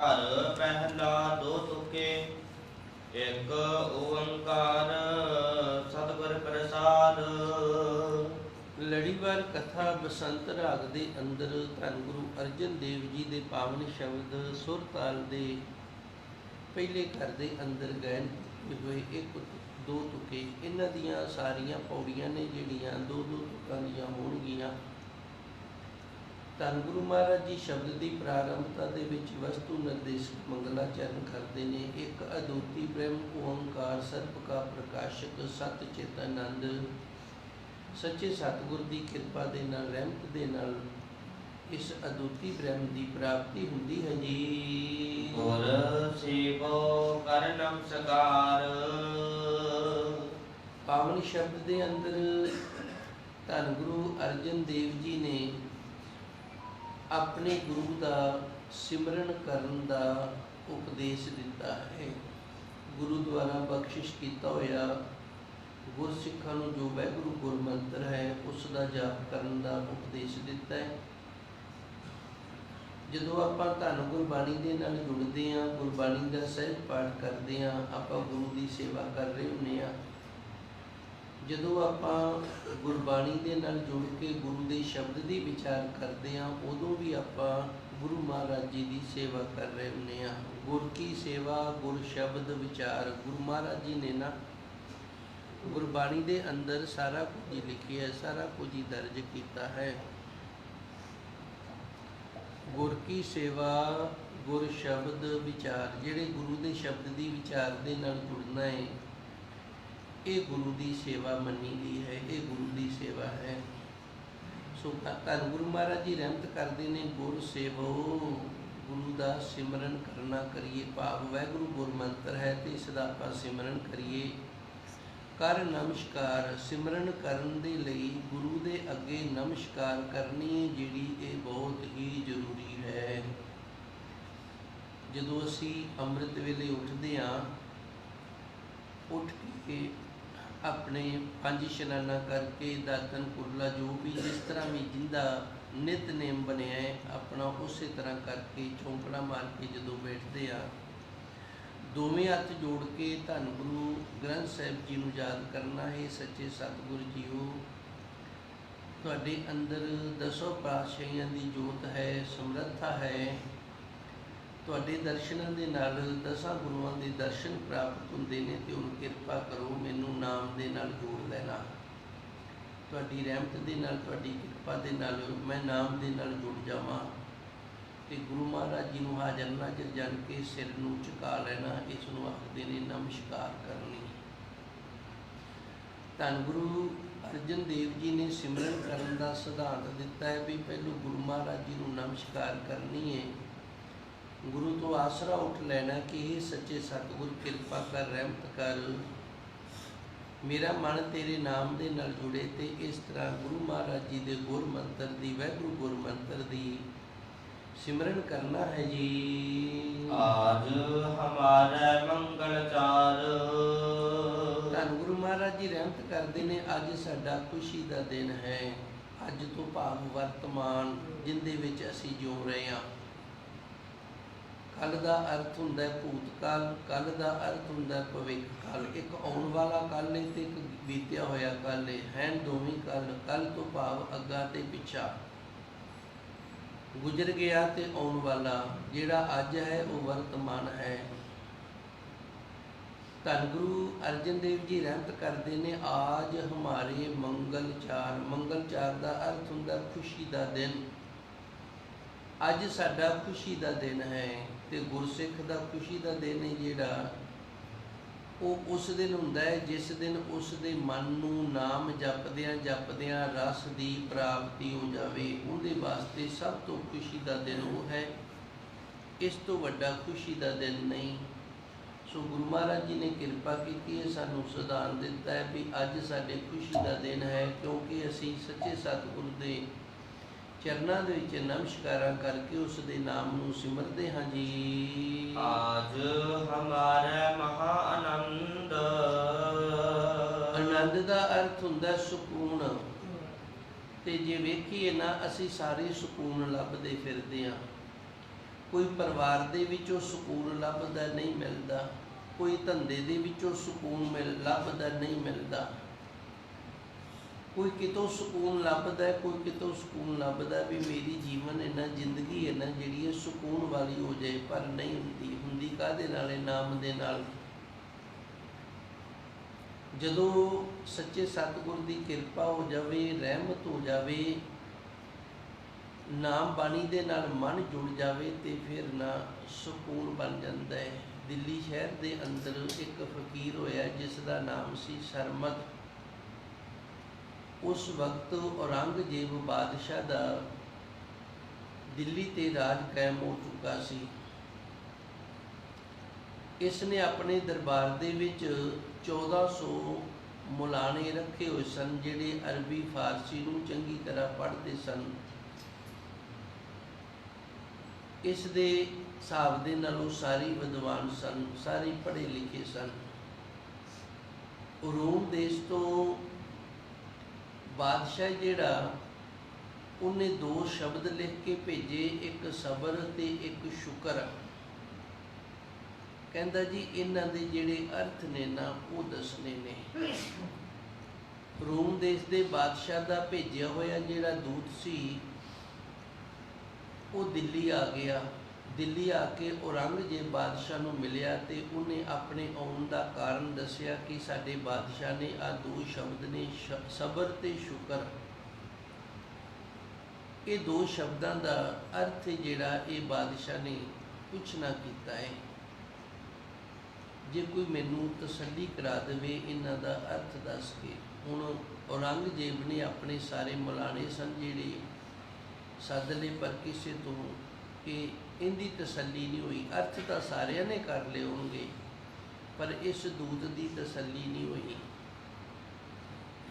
ਘਰ ਪਹਿਲਾ ਦੋ ਤੁਕੇ, ਇੱਕ ਓੰਕਾਰ ਸਤਿਗੁਰ ਪ੍ਰਸਾਦ। ਲੜੀਵਾਰ ਕਥਾ ਬਸੰਤ ਰਾਗ ਦੇ ਅੰਦਰ ਧੰਨ ਗੁਰੂ ਅਰਜਨ ਦੇਵ ਜੀ ਦੇ ਪਾਵਨ ਸ਼ਬਦ ਸੁਰ ਤਾਲ ਦੇ ਪਹਿਲੇ ਘਰ ਦੇ ਅੰਦਰ ਗਾਇਨ ਹੋਏ ਇੱਕ ਦੋ ਤੁਕੇ, ਇਹਨਾਂ ਦੀਆਂ ਸਾਰੀਆਂ ਪੌੜੀਆਂ ਨੇ ਜਿਹੜੀਆਂ ਦੋ ਦੋ ਤੁਕਾਂ ਦੀਆਂ ਹੋਣਗੀਆਂ। ਧੰਨ ਗੁਰੂ ਮਹਾਰਾਜ ਜੀ ਸ਼ਬਦ ਦੀ ਪ੍ਰਾਰੰਭਤਾ ਦੇ ਵਿੱਚ ਵਸਤੂ ਨਿਰਦੇਸ਼ ਮੰਗਲਾਚਰਨ ਕਰਦੇ ਨੇ। ਇੱਕ ਅਦੁੱਤੀ ਬ੍ਰਹਮ ਓੰਕਾਰ ਸਰਬ ਕਾ ਪ੍ਰਕਾਸ਼ਕ ਸਤ ਚੇਤਨੰਦ। ਸੱਚੇ ਸਤਿਗੁਰ ਦੀ ਕਿਰਪਾ ਦੇ ਨਾਲ ਰਹਿਮਤ ਦੇ ਨਾਲ ਇਸ ਅਦੁੱਤੀ ਬ੍ਰਹਮ ਦੀ ਪ੍ਰਾਪਤੀ ਹੁੰਦੀ ਹੈ ਜੀ। ਗੁਰ ਸੇਵੋ ਕਰ ਨਮਸਕਾਰ ਪਾਵਨ ਸ਼ਬਦ ਦੇ ਅੰਦਰ ਧੰਨ ਗੁਰੂ ਅਰਜਨ ਦੇਵ ਜੀ ਨੇ ਆਪਣੇ ਗੁਰੂ ਦਾ ਸਿਮਰਨ ਕਰਨ ਦਾ ਉਪਦੇਸ਼ ਦਿੱਤਾ ਹੈ। ਗੁਰੂ ਦੁਆਰਾ ਬਖਸ਼ਿਸ਼ ਕੀਤਾ ਹੋਇਆ ਗੁਰਸਿੱਖਾਂ ਨੂੰ ਜੋ ਵਾਹਿਗੁਰੂ ਗੁਰਮੰਤਰ ਹੈ ਉਸ ਦਾ ਜਾਪ ਕਰਨ ਦਾ ਉਪਦੇਸ਼ ਦਿੱਤਾ ਹੈ। ਜਦੋਂ ਆਪਾਂ ਧੰਨ ਗੁਰਬਾਣੀ ਦੇ ਨਾਲ ਜੁੜਦੇ ਹਾਂ, ਗੁਰਬਾਣੀ ਦਾ ਸਹਿਜ ਪਾਠ ਕਰਦੇ ਹਾਂ, ਆਪਾਂ ਗੁਰੂ ਦੀ ਸੇਵਾ ਕਰ ਰਹੇ ਹੁੰਦੇ ਹਾਂ ਜਦੋਂ ਆਪਾਂ ਗੁਰਬਾਣੀ ਦੇ ਨਾਲ ਜੁੜ ਕੇ ਗੁਰੂ ਦੇ ਸ਼ਬਦ ਦੀ ਵਿਚਾਰ ਕਰਦੇ ਹਾਂ, ਉਦੋਂ ਵੀ ਆਪਾਂ ਗੁਰੂ ਮਹਾਰਾਜ ਜੀ ਦੀ ਸੇਵਾ ਕਰ ਰਹੇ ਹੁੰਦੇ ਹਾਂ। ਗੁਰ ਕੀ ਸੇਵਾ, ਗੁਰ ਸ਼ਬਦ ਵਿਚਾਰ, ਗੁਰੂ ਮਹਾਰਾਜ ਜੀ ਨੇ ਨਾ ਗੁਰਬਾਣੀ ਦੇ ਅੰਦਰ ਸਾਰਾ ਕੁਝ ਹੀ ਲਿਖਿਆ ਹੈ, ਸਾਰਾ ਕੁਝ ਹੀ ਦਰਜ ਕੀਤਾ ਹੈ। ਗੁਰ ਕੀ ਸੇਵਾ, ਗੁਰ ਸ਼ਬਦ ਵਿਚਾਰ, ਜਿਹੜੇ ਗੁਰੂ ਦੇ ਸ਼ਬਦ ਦੀ ਵਿਚਾਰ ਦੇ ਨਾਲ ਜੁੜਨਾ ਹੈ ਇਹ ਗੁਰੂ ਦੀ ਸੇਵਾ ਮੰਨੀ ਗਈ ਹੈ, ਇਹ ਗੁਰੂ ਦੀ ਸੇਵਾ ਹੈ। ਸੋ ਧੰਨ ਗੁਰੂ ਮਹਾਰਾਜ ਜੀ ਰਹਿਮਤ ਕਰਦੇ ਨੇ, ਗੁਰ ਸੇਵੋ, ਗੁਰੂ ਦਾ ਸਿਮਰਨ ਕਰਨਾ ਕਰੀਏ ਭਾਵ। ਵਾਹਿਗੁਰੂ ਗੁਰ ਮੰਤਰ ਹੈ ਤੇ ਇਸ ਦਾ ਆਪਾਂ ਸਿਮਰਨ ਕਰੀਏ। ਕਰ ਨਮਸਕਾਰ, ਸਿਮਰਨ ਕਰਨ ਦੇ ਲਈ ਗੁਰੂ ਦੇ ਅੱਗੇ ਨਮਸਕਾਰ ਕਰਨੀ ਜਿਹੜੀ ਇਹ ਬਹੁਤ ਹੀ ਜ਼ਰੂਰੀ ਹੈ। ਜਦੋਂ ਅਸੀਂ ਅੰਮ੍ਰਿਤ ਵੇਲੇ ਉੱਠਦੇ ਹਾਂ, ਉੱਠ ਕੇ ਆਪਣੇ ਪੰਜ ਇਸ਼ਨਾਨਾਂ ਕਰਕੇ ਦਾਤਨ ਕੁਰਲਾ ਜੋ ਵੀ ਜਿਸ ਤਰ੍ਹਾਂ ਵੀ ਜਿੰਦਾ ਨਿਤਨੇਮ ਬਣਿਆ ਹੈ, ਆਪਣਾ ਉਸੇ ਤਰ੍ਹਾਂ ਕਰਕੇ ਚੌਂਕੜਾ ਮਾਰ ਕੇ ਜਦੋਂ ਬੈਠਦੇ ਆ, ਦੋਵੇਂ ਹੱਥ ਜੋੜ ਕੇ ਧੰਨ ਗੁਰੂ ਗ੍ਰੰਥ ਸਾਹਿਬ ਜੀ ਨੂੰ ਯਾਦ ਕਰਨਾ ਹੈ, ਸੱਚੇ ਸਤਿਗੁਰ ਜੀਓ। ਤੁਹਾਡੇ ਅੰਦਰ ਦਸੋਂ ਪਾਤਸ਼ਾਹੀਆਂ ਦੀ ਜੋਤ ਹੈ, ਸਮਰੱਥਾ ਹੈ। ਤੁਹਾਡੇ ਦਰਸ਼ਨਾਂ ਦੇ ਨਾਲ ਦਸਾਂ ਗੁਰੂਆਂ ਦੇ ਦਰਸ਼ਨ ਪ੍ਰਾਪਤ ਹੁੰਦੇ ਨੇ ਤੇ ਉਹ ਕਿਰਪਾ ਕਰੋ, ਮੈਨੂੰ ਨਾਮ ਦੇ ਨਾਲ ਜੋੜ ਲੈਣਾ। ਤੁਹਾਡੀ ਰਹਿਮਤ ਦੇ ਨਾਲ, ਤੁਹਾਡੀ ਕਿਰਪਾ ਦੇ ਨਾਲ ਮੈਂ ਨਾਮ ਦੇ ਨਾਲ ਜੁੜ ਜਾਵਾਂ ਤੇ ਗੁਰੂ ਮਹਾਰਾਜ ਜੀ ਨੂੰ ਹਾਜ਼ਰ ਨਾਜ਼ਰ ਜਾਣ ਕੇ ਸਿਰ ਨੂੰ ਝੁਕਾ ਲੈਣਾ, ਇਸ ਨੂੰ ਆਖਦੇ ਨੇ ਨਮਸਕਾਰ ਕਰਨੀ। ਧੰਨ ਗੁਰੂ ਅਰਜਨ ਦੇਵ ਜੀ ਨੇ ਸਿਮਰਨ ਕਰਨ ਦਾ ਸਿਧਾਂਤ ਦਿੱਤਾ ਹੈ ਵੀ ਪਹਿਲੋਂ ਗੁਰੂ ਮਹਾਰਾਜ ਜੀ ਨੂੰ ਨਮਸਕਾਰ ਕਰਨੀ ਹੈ। ਗੁਰੂ ਤੋਂ ਆਸਰਾ ਉੱਠ ਲੈਣਾ ਕਿ ਇਹ ਸੱਚੇ ਸਤਿਗੁਰ ਕਿਰਪਾ ਕਰ ਰਹਿਮਤ ਕਰ। ਮੇਰਾ ਮਨ ਤੇਰੇ ਨਾਮ ਦੇ ਨਾਲ ਜੁੜੇ ਤੇ ਇਸ ਤਰ੍ਹਾਂ ਗੁਰੂ ਮਹਾਰਾਜ ਜੀ ਦੇ ਗੁਰ ਮੰਤਰ ਦੀ ਵੈਗੁਰੂ ਗੁਰ ਮੰਤਰ ਦੀ ਸਿਮਰਨ ਕਰਨਾ ਹੈ ਜੀ। ਆਜ ਹਮਾਰਾ ਮੰਗਲ ਚਾਰ। ਧੰਨ ਗੁਰੂ ਮਹਾਰਾਜ ਜੀ ਰਹਿਮਤ ਕਰਦੇ ਨੇ ਅੱਜ ਸਾਡਾ ਖੁਸ਼ੀ ਦਾ ਦਿਨ ਹੈ। ਅੱਜ ਤੋਂ ਭਾਵ ਵਰਤਮਾਨ ਜਿੰਦੇ ਵਿੱਚ ਅਸੀਂ ਜਿਉ ਰਹੇ ਹਾਂ। ਕੱਲ ਦਾ ਅਰਥ ਹੁੰਦਾ ਹੈ ਭੂਤਕਾਲ, ਕੱਲ ਦਾ ਅਰਥ ਹੁੰਦਾ ਭਵਿੱਖ ਕਾਲ। ਇੱਕ ਆਉਣ ਵਾਲਾ ਕੱਲ ਹੈ ਤੇ ਇੱਕ ਬੀਤਿਆ ਹੋਇਆ ਕੱਲ ਹੈ। ਹੈਨ ਦੋਵੇਂ ਕੱਲ ਕੱਲ ਤੋਂ ਭਾਵ ਅੱਗਾ ਤੇ ਪਿੱਛਾ। ਗੁਜ਼ਰ ਗਿਆ ਤੇ ਆਉਣ ਵਾਲਾ, ਜਿਹੜਾ ਅੱਜ ਹੈ ਉਹ ਵਰਤਮਾਨ ਹੈ। ਧੰਨ ਗੁਰੂ ਅਰਜਨ ਦੇਵ ਜੀ ਰਹਿਮਤ ਕਰਦੇ ਨੇ, ਆਜ ਹਮਾਰੇ ਮੰਗਲ ਚਾਰ। ਮੰਗਲ ਚਾਰ ਦਾ ਅਰਥ ਹੁੰਦਾ ਖੁਸ਼ੀ ਦਾ ਦਿਨ। ਅੱਜ ਸਾਡਾ ਖੁਸ਼ੀ ਦਾ ਦਿਨ ਹੈ। ਤੇ ਗੁਰਸਿੱਖ ਦਾ ਖੁਸ਼ੀ ਦਾ ਦਿਨ ਹੈ ਜਿਹੜਾ, ਉਹ ਉਸ ਦਿਨ ਹੁੰਦਾ ਹੈ ਜਿਸ ਦਿਨ ਉਸ ਦੇ ਮਨ ਨੂੰ ਨਾਮ ਜਪਦਿਆਂ ਜਪਦਿਆਂ ਰਸ ਦੀ ਪ੍ਰਾਪਤੀ ਹੋ ਜਾਵੇ। ਉਹਦੇ ਵਾਸਤੇ ਸਭ ਤੋਂ ਖੁਸ਼ੀ ਦਾ ਦਿਨ ਉਹ ਹੈ। ਇਸ ਤੋਂ ਵੱਡਾ ਖੁਸ਼ੀ ਦਾ ਦਿਨ ਨਹੀਂ। ਸੋ ਗੁਰੂ ਮਹਾਰਾਜ ਜੀ ਨੇ ਕਿਰਪਾ ਕੀਤੀ ਹੈ, ਸਾਨੂੰ ਸੁਧਾਨ ਦਿੱਤਾ ਹੈ ਵੀ ਅੱਜ ਸਾਡੇ ਖੁਸ਼ੀ ਦਾ ਦਿਨ ਹੈ ਕਿਉਂਕਿ ਅਸੀਂ ਸੱਚੇ ਸਤਿਗੁਰ ਦੇ ਚਰਨਾਂ ਦੇ ਵਿੱਚ ਨਮਸਕਾਰਾਂ ਕਰਕੇ ਉਸ ਦੇ ਨਾਮ ਨੂੰ ਸਿਮਰਦੇ ਹਾਂ ਜੀ। ਆਜ ਹਮਾਰਾ ਮਹਾ ਆਨੰਦ। ਆਨੰਦ ਦਾ ਅਰਥ ਹੁੰਦਾ ਸਕੂਨ। ਤੇ ਜੇ ਵੇਖੀਏ ਨਾ ਅਸੀਂ ਸਾਰੇ ਸਕੂਨ ਲੱਭਦੇ ਫਿਰਦੇ ਹਾਂ। ਕੋਈ ਪਰਿਵਾਰ ਦੇ ਵਿੱਚੋਂ ਸਕੂਨ ਲੱਭਦਾ ਨਹੀਂ ਮਿਲਦਾ। ਕੋਈ ਧੰਦੇ ਦੇ ਵਿੱਚੋਂ ਸਕੂਨ ਮਿਲ ਲੱਭਦਾ ਨਹੀਂ ਮਿਲਦਾ। ਕੋਈ ਕਿਤੋਂ ਸਕੂਨ ਲੱਭਦਾ ਕੋਈ ਕਿਤੋਂ ਸਕੂਨ ਲੱਭਦਾ ਵੀ ਮੇਰੀ ਜੀਵਨ ਇਹਨਾਂ ਜ਼ਿੰਦਗੀ ਹੈ ਨਾ ਜਿਹੜੀ ਹੈ ਸਕੂਨ ਵਾਲੀ ਹੋ ਜਾਏ, ਪਰ ਨਹੀਂ ਹੁੰਦੀ। ਹੁੰਦੀ ਕਾਹਦੇ ਨਾਲ? ਹੈ ਨਾਮ ਦੇ ਨਾਲ। ਜਦੋਂ ਸੱਚੇ ਸਤਿਗੁਰ ਦੀ ਕਿਰਪਾ ਹੋ ਜਾਵੇ, ਰਹਿਮਤ ਹੋ ਜਾਵੇ, ਨਾਮ ਬਾਣੀ ਦੇ ਨਾਲ ਮਨ ਜੁੜ ਜਾਵੇ, ਤੇ ਫਿਰ ਨਾ ਸਕੂਨ ਬਣ ਜਾਂਦਾ ਹੈ। ਦਿੱਲੀ ਸ਼ਹਿਰ ਦੇ ਅੰਦਰ ਇੱਕ ਫਕੀਰ ਹੋਇਆ ਜਿਸ ਦਾ ਨਾਮ ਸੀ ਸਰਮਤ ਉਸ ਵਕਤ ਔਰੰਗਜ਼ੇਬ ਬਾਦਸ਼ਾਹ ਦਾ ਦਿੱਲੀ ਤੇ ਰਾਜ ਕਾਇਮ ਹੋ ਚੁੱਕਾ ਸੀ। ਇਸ ਨੇ ਆਪਣੇ ਦਰਬਾਰ ਦੇ ਵਿੱਚ 1400 ਮੁਲਾਣੇ ਰੱਖੇ ਹੋਏ ਸਨ, ਜਿਹੜੇ ਅਰਬੀ, ਫਾਰਸੀ ਨੂੰ ਚੰਗੀ ਤਰ੍ਹਾਂ ਪੜ੍ਹਦੇ ਸਨ। ਇਸ ਦੇ ਹਿਸਾਬ ਦੇ ਨਾਲ ਉਹ ਸਾਰੇ ਵਿਦਵਾਨ ਸਨ, ਸਾਰੇ ਪੜ੍ਹੇ ਲਿਖੇ ਸਨ। ਰੋਮ ਦੇਸ਼ ਤੋਂ ਬਾਦਸ਼ਾਹ ਜਿਹੜਾ, ਉਹਨੇ ਦੋ ਸ਼ਬਦ ਲਿਖ ਕੇ ਭੇਜੇ, ਇੱਕ ਸਬਰ ਤੇ ਇੱਕ ਸ਼ੁਕਰ। ਕਹਿੰਦਾ ਜੀ, ਇਹਨਾਂ ਦੇ ਜਿਹੜੇ ਅਰਥ ਨੇ ਨਾ, ਉਹ ਦੱਸਣੇ ਨੇ। ਰੋਮ ਦੇਸ਼ ਦੇ ਬਾਦਸ਼ਾਹ ਦਾ ਭੇਜਿਆ ਹੋਇਆ ਜਿਹੜਾ ਦੂਤ ਸੀ, ਉਹ ਦਿੱਲੀ ਆ ਗਿਆ। ਦਿੱਲੀ ਆ ਕੇ ਔਰੰਗਜ਼ੇਬ ਬਾਦਸ਼ਾਹ ਨੂੰ ਮਿਲਿਆ ਤੇ ਉਹਨੇ ਆਪਣੇ ਆਉਣ ਦਾ ਕਾਰਨ ਦੱਸਿਆ ਕਿ ਸਾਡੇ ਬਾਦਸ਼ਾਹ ਨੇ ਆ ਦੋ ਸ਼ਬਦ ਨੇ ਸਬਰ ਤੇ ਸ਼ੁਕਰ। ਇਹ ਦੋ ਸ਼ਬਦਾਂ ਦਾ ਅਰਥ ਜਿਹੜਾ ਇਹ ਬਾਦਸ਼ਾਹ ਨੇ ਪੁੱਛਣਾ ਕੀਤਾ ਹੈ। ਜੇ ਕੋਈ ਮੈਨੂੰ ਤਸੱਲੀ ਕਰਾ ਦੇਵੇ, ਇਹਨਾਂ ਦਾ ਅਰਥ ਦੱਸ ਕੇ, ਹੁਣ ਔਰੰਗਜ਼ੇਬ ਨੇ ਆਪਣੇ ਸਾਰੇ ਮਲਾਣੇ ਸਨ ਜਿਹੜੇ ਸੱਦ ਲਏ ਪਰ ਕਿਸੇ ਤੋਂ ਕਿ ਇਹਦੀ ਤਸੱਲੀ ਨਹੀਂ ਹੋਈ। ਅਰਥ ਤਾਂ ਸਾਰਿਆਂ ਨੇ ਕਰ ਲਏ ਹੋਣਗੇ, ਪਰ ਇਸ ਦੂਤ ਦੀ ਤਸੱਲੀ ਨਹੀਂ ਹੋਈ।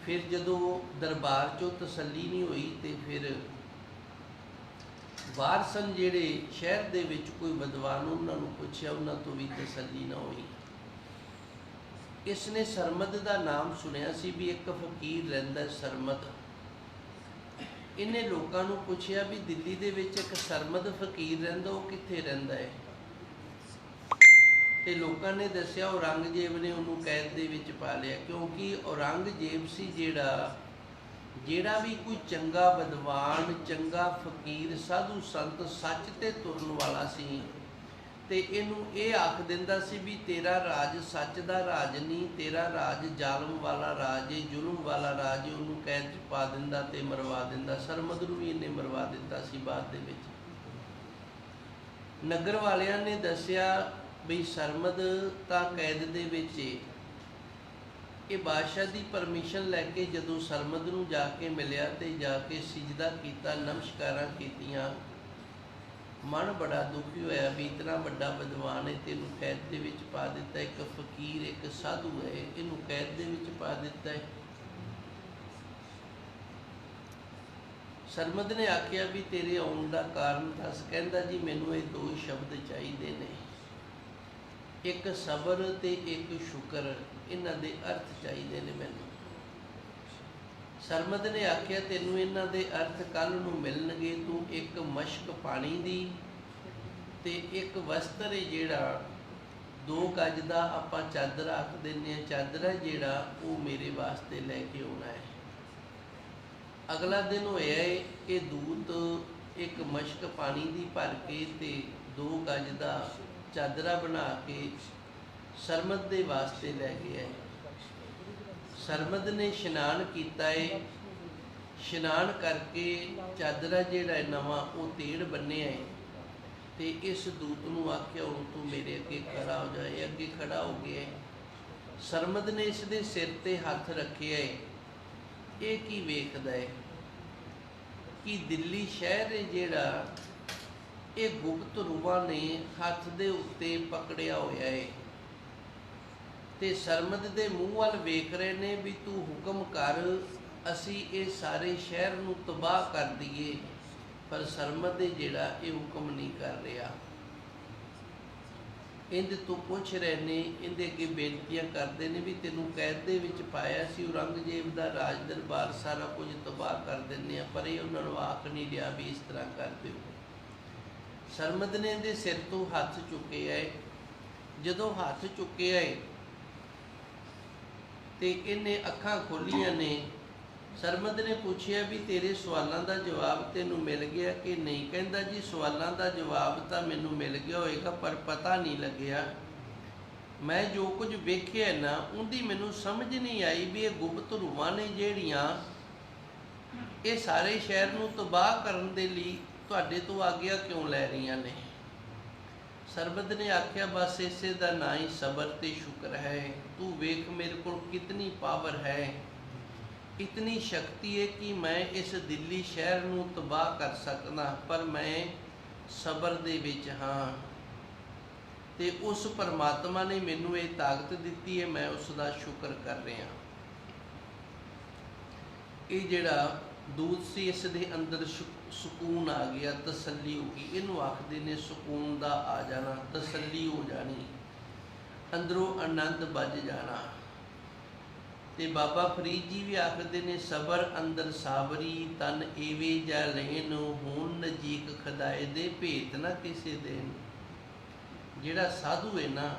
ਫਿਰ ਜਦੋਂ ਦਰਬਾਰ ਚੋਂ ਤਸੱਲੀ ਨਹੀਂ ਹੋਈ ਤੇ ਫਿਰ ਵਾਰਸਨ ਜਿਹੜੇ ਸ਼ਹਿਰ ਦੇ ਵਿੱਚ ਕੋਈ ਵਿਦਵਾਨ ਉਹਨਾਂ ਨੂੰ ਪੁੱਛਿਆ, ਉਹਨਾਂ ਤੋਂ ਵੀ ਤਸੱਲੀ ਨਾ ਹੋਈ। ਇਸ ਨੇ ਸਰਮਦ ਦਾ ਨਾਮ ਸੁਣਿਆ ਸੀ ਵੀ ਇੱਕ ਫਕੀਰ ਰਹਿੰਦਾ ਹੈ ਸਰਮਦ। ਇਹਨੇ ਲੋਕਾਂ ਨੂੰ ਪੁੱਛਿਆ ਵੀ ਦਿੱਲੀ ਦੇ ਵਿੱਚ ਇੱਕ ਸਰਮਦ ਫਕੀਰ ਰਹਿੰਦਾ, ਉਹ ਕਿੱਥੇ ਰਹਿੰਦਾ ਹੈ? ਤੇ ਲੋਕਾਂ ਨੇ ਦੱਸਿਆ ਔਰੰਗਜ਼ੇਬ ਨੇ ਉਹਨੂੰ ਕੈਦ ਦੇ ਵਿੱਚ ਪਾ ਲਿਆ, ਕਿਉਂਕਿ ਔਰੰਗਜ਼ੇਬ ਸੀ ਜਿਹੜਾ ਜਿਹੜਾ ਵੀ ਕੋਈ ਚੰਗਾ ਵਿਦਵਾਨ, ਚੰਗਾ ਫਕੀਰ, ਸਾਧੂ ਸੰਤ ਸੱਚ ਤੇ ਤੁਰਨ ਵਾਲਾ ਸੀ। ਤੇ ਇਹਨੂੰ ਇਹ ਆਖ ਦਿੰਦਾ ਸੀ ਵੀ ਤੇਰਾ ਰਾਜ ਸੱਚ ਦਾ ਰਾਜ ਨਹੀਂ, ਤੇਰਾ ਰਾਜ ਜ਼ਾਲਮ ਵਾਲਾ ਰਾਜ ਹੈ ਜ਼ੁਲਮ ਵਾਲਾ ਰਾਜ ਹੈ ਉਹਨੂੰ ਕੈਦ 'ਚ ਪਾ ਦਿੰਦਾ ਤੇ ਮਰਵਾ ਦਿੰਦਾ। ਸਰਮਦ ਨੂੰ ਵੀ ਇਹਨੇ ਮਰਵਾ ਦਿੱਤਾ ਸੀ ਬਾਅਦ ਦੇ ਵਿੱਚ। ਨਗਰ ਵਾਲਿਆਂ ਨੇ ਦੱਸਿਆ ਵੀ ਸਰਮਦ ਤਾਂ ਕੈਦ ਦੇ ਵਿੱਚ ਹੈ ਇਹ ਬਾਦਸ਼ਾਹ ਦੀ ਪਰਮਿਸ਼ਨ ਲੈ ਕੇ ਜਦੋਂ ਸਰਮਦ ਨੂੰ ਜਾ ਕੇ ਮਿਲਿਆ ਤੇ ਜਾ ਕੇ ਸਿਜਦਾ ਕੀਤਾ, ਨਮਸਕਾਰਾਂ ਕੀਤੀਆਂ। ਮਨ ਬੜਾ ਦੁਖੀ ਹੋਇਆ ਵੀ ਇਤਨਾ ਵੱਡਾ ਵਿਦਵਾਨ ਹੈ ਤੈਨੂੰ ਕੈਦ ਦੇ ਵਿੱਚ ਪਾ ਦਿੱਤਾ, ਇੱਕ ਫਕੀਰ, ਇੱਕ ਸਾਧੂ ਹੈ, ਇਹਨੂੰ ਕੈਦ ਦੇ ਵਿੱਚ ਪਾ ਦਿੱਤਾ ਹੈ। ਸਰਮਦ ਨੇ ਆਖਿਆ ਵੀ ਤੇਰੇ ਆਉਣ ਦਾ ਕਾਰਨ ਦੱਸ, ਕਹਿੰਦਾ ਜੀ ਮੈਨੂੰ ਇਹ ਦੋ ਸ਼ਬਦ ਚਾਹੀਦੇ ਨੇ। ਇੱਕ ਸਬਰ ਤੇ ਇੱਕ ਸ਼ੁਕਰ, ਇਹਨਾਂ ਦੇ ਅਰਥ ਚਾਹੀਦੇ ਨੇ ਮੈਨੂੰ। ਸਰਮਦ ਨੇ ਆਖਿਆ, ਤੈਨੂੰ ਇਹਨਾਂ ਦੇ ਅਰਥ ਕੱਲ ਨੂੰ ਮਿਲਣਗੇ, ਤੂੰ ਇੱਕ ਮਸ਼ਕ ਪਾਣੀ ਦੀ ਤੇ ਇੱਕ ਵਸਤਰ ਹੈ ਜਿਹੜਾ ਦੋ ਗੱਜ ਦਾ ਆਪਾਂ ਚਾਦਰ ਆਖ ਦਿੰਦੇ ਆ ਚਾਦਰ ਜਿਹੜਾ ਉਹ ਮੇਰੇ ਵਾਸਤੇ ਲੈ ਕੇ ਆਉਣਾ ਹੈ। ਅਗਲਾ ਦਿਨ ਹੋਇਆ ਏ, ਇਹ ਦੂਤ ਇੱਕ ਮਸ਼ਕ ਪਾਣੀ ਦੀ ਭਰ ਕੇ ਤੇ ਦੋ ਗੱਜ ਦਾ ਚਾਦਰਾ ਬਣਾ ਕੇ ਸਰਮਦ ਦੇ ਵਾਸਤੇ ਲੈ ਗਿਆ ਹੈ। ਸਰਮਦ ਨੇ ਇਸ਼ਨਾਨ ਕੀਤਾ ਏ। ਇਸ਼ਨਾਨ ਕਰਕੇ ਚਾਦਰਾ ਜਿਹੜਾ ਹੈ ਨਵਾਂ ਉਹ ਤੇੜ ਬੰਨਿਆ ਏ। ਤੇ ਇਸ ਦੂਤ ਨੂੰ ਆਖਿਆ, ਹੁਣ ਤੂੰ ਮੇਰੇ ਅੱਗੇ ਖੜਾ ਹੋ ਜਾ, ਇਹ ਅੱਗੇ ਖੜਾ ਹੋ ਗਿਆ ਸਰਮਦ ਨੇ ਇਸ ਦੇ ਸਿਰ ਤੇ ਹੱਥ ਰੱਖਿਆ ਏ ਇਹ ਕੀ ਵੇਖਦਾ ਹੈ? ਕਿ ਦਿੱਲੀ ਸ਼ਹਿਰ ਹੈ ਜਿਹੜਾ ਇਹ ਗੁਪਤ ਰੂਹਾਂ ਨੇ ਹੱਥ ਦੇ ਉੱਤੇ ਪਕੜਿਆ ਹੋਇਆ ਏ ਤੇ ਸਰਮਦ ਦੇ ਮੂੰਹ ਵੱਲ ਵੇਖ ਰਹੇ ਨੇ ਵੀ ਤੂੰ ਹੁਕਮ ਕਰ, ਅਸੀਂ ਇਹ ਸਾਰੇ ਸ਼ਹਿਰ ਨੂੰ ਤਬਾਹ ਕਰ ਦਈਏ। ਪਰ ਸਰਮਦ ਦੇ ਜਿਹੜਾ ਇਹ ਹੁਕਮ ਨਹੀਂ ਕਰ ਰਿਹਾ, ਇਹਦੇ ਤੋਂ ਪੁੱਛ ਰਹੇ ਨੇ, ਇਹਦੇ ਅੱਗੇ ਬੇਨਤੀਆਂ ਕਰਦੇ ਨੇ ਵੀ ਤੈਨੂੰ ਕੈਦ ਦੇ ਵਿੱਚ ਪਾਇਆ ਸੀ, ਔਰੰਗਜ਼ੇਬ ਦਾ ਰਾਜ ਦਰਬਾਰ ਸਾਰਾ ਕੁਝ ਤਬਾਹ ਕਰ ਦਿੰਨੇ ਆ, ਪਰ ਇਹ ਉਹਨਾਂ ਨੂੰ ਆਖ ਨਹੀਂ ਰਿਹਾ ਵੀ ਇਸ ਤਰ੍ਹਾਂ ਕਰ ਦਿਓ ਸਰਮਦ ਨੇ ਇਹਦੇ ਸਿਰ ਤੋਂ ਹੱਥ ਚੁੱਕੇ ਆਏ। ਜਦੋਂ ਹੱਥ ਚੁੱਕੇ ਆਏ ਤੇ ਇਹਨੇ ਅੱਖਾਂ ਖੋਲੀਆਂ ਨੇ ਸਰਮਦ ਨੇ ਪੁੱਛਿਆ ਵੀ ਤੇਰੇ ਸਵਾਲਾਂ ਦਾ ਜਵਾਬ ਤੈਨੂੰ ਮਿਲ ਗਿਆ ਕਿ ਨਹੀਂ? ਕਹਿੰਦਾ, ਜੀ, ਸਵਾਲਾਂ ਦਾ ਜਵਾਬ ਤਾਂ ਮੈਨੂੰ ਮਿਲ ਗਿਆ ਹੋਏਗਾ, ਪਰ ਪਤਾ ਨਹੀਂ ਲੱਗਿਆ। ਮੈਂ ਜੋ ਕੁਝ ਵੇਖਿਆ ਨਾ, ਉਹਦੀ ਮੈਨੂੰ ਸਮਝ ਨਹੀਂ ਆਈ ਵੀ ਇਹ ਗੁਪਤ ਰੂਹਾਂ ਨੇ ਜਿਹੜੀਆਂ ਇਹ ਸਾਰੇ ਸ਼ਹਿਰ ਨੂੰ ਤਬਾਹ ਕਰਨ ਦੇ ਲਈ ਤੁਹਾਡੇ ਤੋਂ ਆਗਿਆ ਕਿਉਂ ਲੈ ਰਹੀਆਂ ਨੇ? ਸਰਬਤ ਨੇ ਆਖਿਆ, ਬਸ ਇਸੇ ਦਾ ਨਾਂ ਹੀ ਸਬਰ ਤੇ ਸ਼ੁਕਰ ਹੈ। ਤੂੰ ਵੇਖ ਮੇਰੇ ਕੋਲ ਕਿਤਨੀ ਪਾਵਰ ਹੈ। ਇਤਨੀ ਸ਼ਕਤੀ ਹੈ ਕਿ ਮੈਂ ਇਸ ਦਿੱਲੀ ਸ਼ਹਿਰ ਨੂੰ ਤਬਾਹ ਕਰ ਸਕਦਾ ਪਰ ਮੈਂ ਸਬਰ ਦੇ ਵਿੱਚ ਹਾਂ ਤੇ ਉਸ ਪਰਮਾਤਮਾ ਨੇ ਮੈਨੂੰ ਇਹ ਤਾਕਤ ਦਿੱਤੀ ਹੈ ਮੈਂ ਉਸ ਦਾ ਸ਼ੁਕਰ ਕਰ ਰਿਹਾ ਇਹ ਜਿਹੜਾ ਦੂਤ ਸੀ ਇਸ ਦੇ ਅੰਦਰ ਸੁ- ਸਕੂਨ ਆ ਗਿਆ ਤਸੱਲੀ ਹੋ ਗਈ ਇਹਨੂੰ ਆਖਦੇ ਨੇ ਸਕੂਨ ਦਾ ਆ ਜਾਣਾ ਤਸੱਲੀ ਹੋ ਜਾਣੀ ਅੰਦਰੋਂ ਆਨੰਦ ਵੱਜ ਜਾਣਾ ਤੇ ਬਾਬਾ ਫਰੀਦ ਜੀ ਵੀ ਆਖਦੇ ਨੇ, ਸਬਰ ਅੰਦਰ ਸਾਬਰੀ, ਤਨ ਏਵੇ ਜਾ ਲੈਨ ਹੁਣ ਨਜੀਕ ਖਦਾਏ ਦੇ ਭੇਤ ਨਾ ਕਿਸੇ ਦੇ ਜਿਹੜਾ ਸਾਧੂ ਹੈ ਨਾ,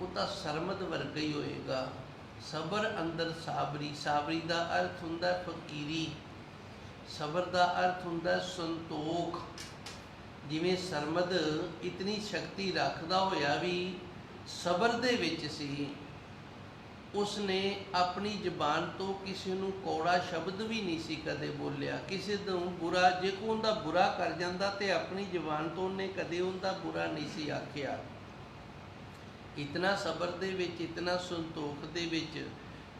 ਉਹ ਤਾਂ ਸਰਮਦ ਵਰਗਾ ਹੀ ਹੋਏਗਾ। ਸਬਰ ਅੰਦਰ ਸਾਬਰੀ ਸਾਬਰੀ ਦਾ ਅਰਥ ਹੁੰਦਾ ਫਕੀਰੀ। ਸਬਰ ਦਾ ਅਰਥ ਹੁੰਦਾ ਸੰਤੋਖ। ਜਿਵੇਂ ਸਰਮਦ ਇਤਨੀ ਸ਼ਕਤੀ ਰੱਖਦਾ ਹੋਇਆ ਵੀ ਸਬਰ ਦੇ ਵਿੱਚ ਸੀ ਉਸ ਨੇ ਆਪਣੀ ਜ਼ਬਾਨ ਤੋਂ ਕਿਸੇ ਨੂੰ ਕੋੜਾ ਸ਼ਬਦ ਵੀ ਨਹੀਂ ਸੀ ਕਦੇ ਬੋਲਿਆ। ਕਿਸੇ ਤੋਂ ਬੁਰਾ, ਜੇ ਕੋ ਉਹਦਾ ਬੁਰਾ ਕਰ ਜਾਂਦਾ ਤੇ ਆਪਣੀ ਜ਼ਬਾਨ ਤੋਂ ਉਹਨੇ ਕਦੇ ਉਹਦਾ ਬੁਰਾ ਨਹੀਂ ਸੀ ਆਖਿਆ। ਇਤਨਾ ਸਬਰ ਦੇ ਵਿੱਚ, ਇਤਨਾ ਸੰਤੋਖ ਦੇ ਵਿੱਚ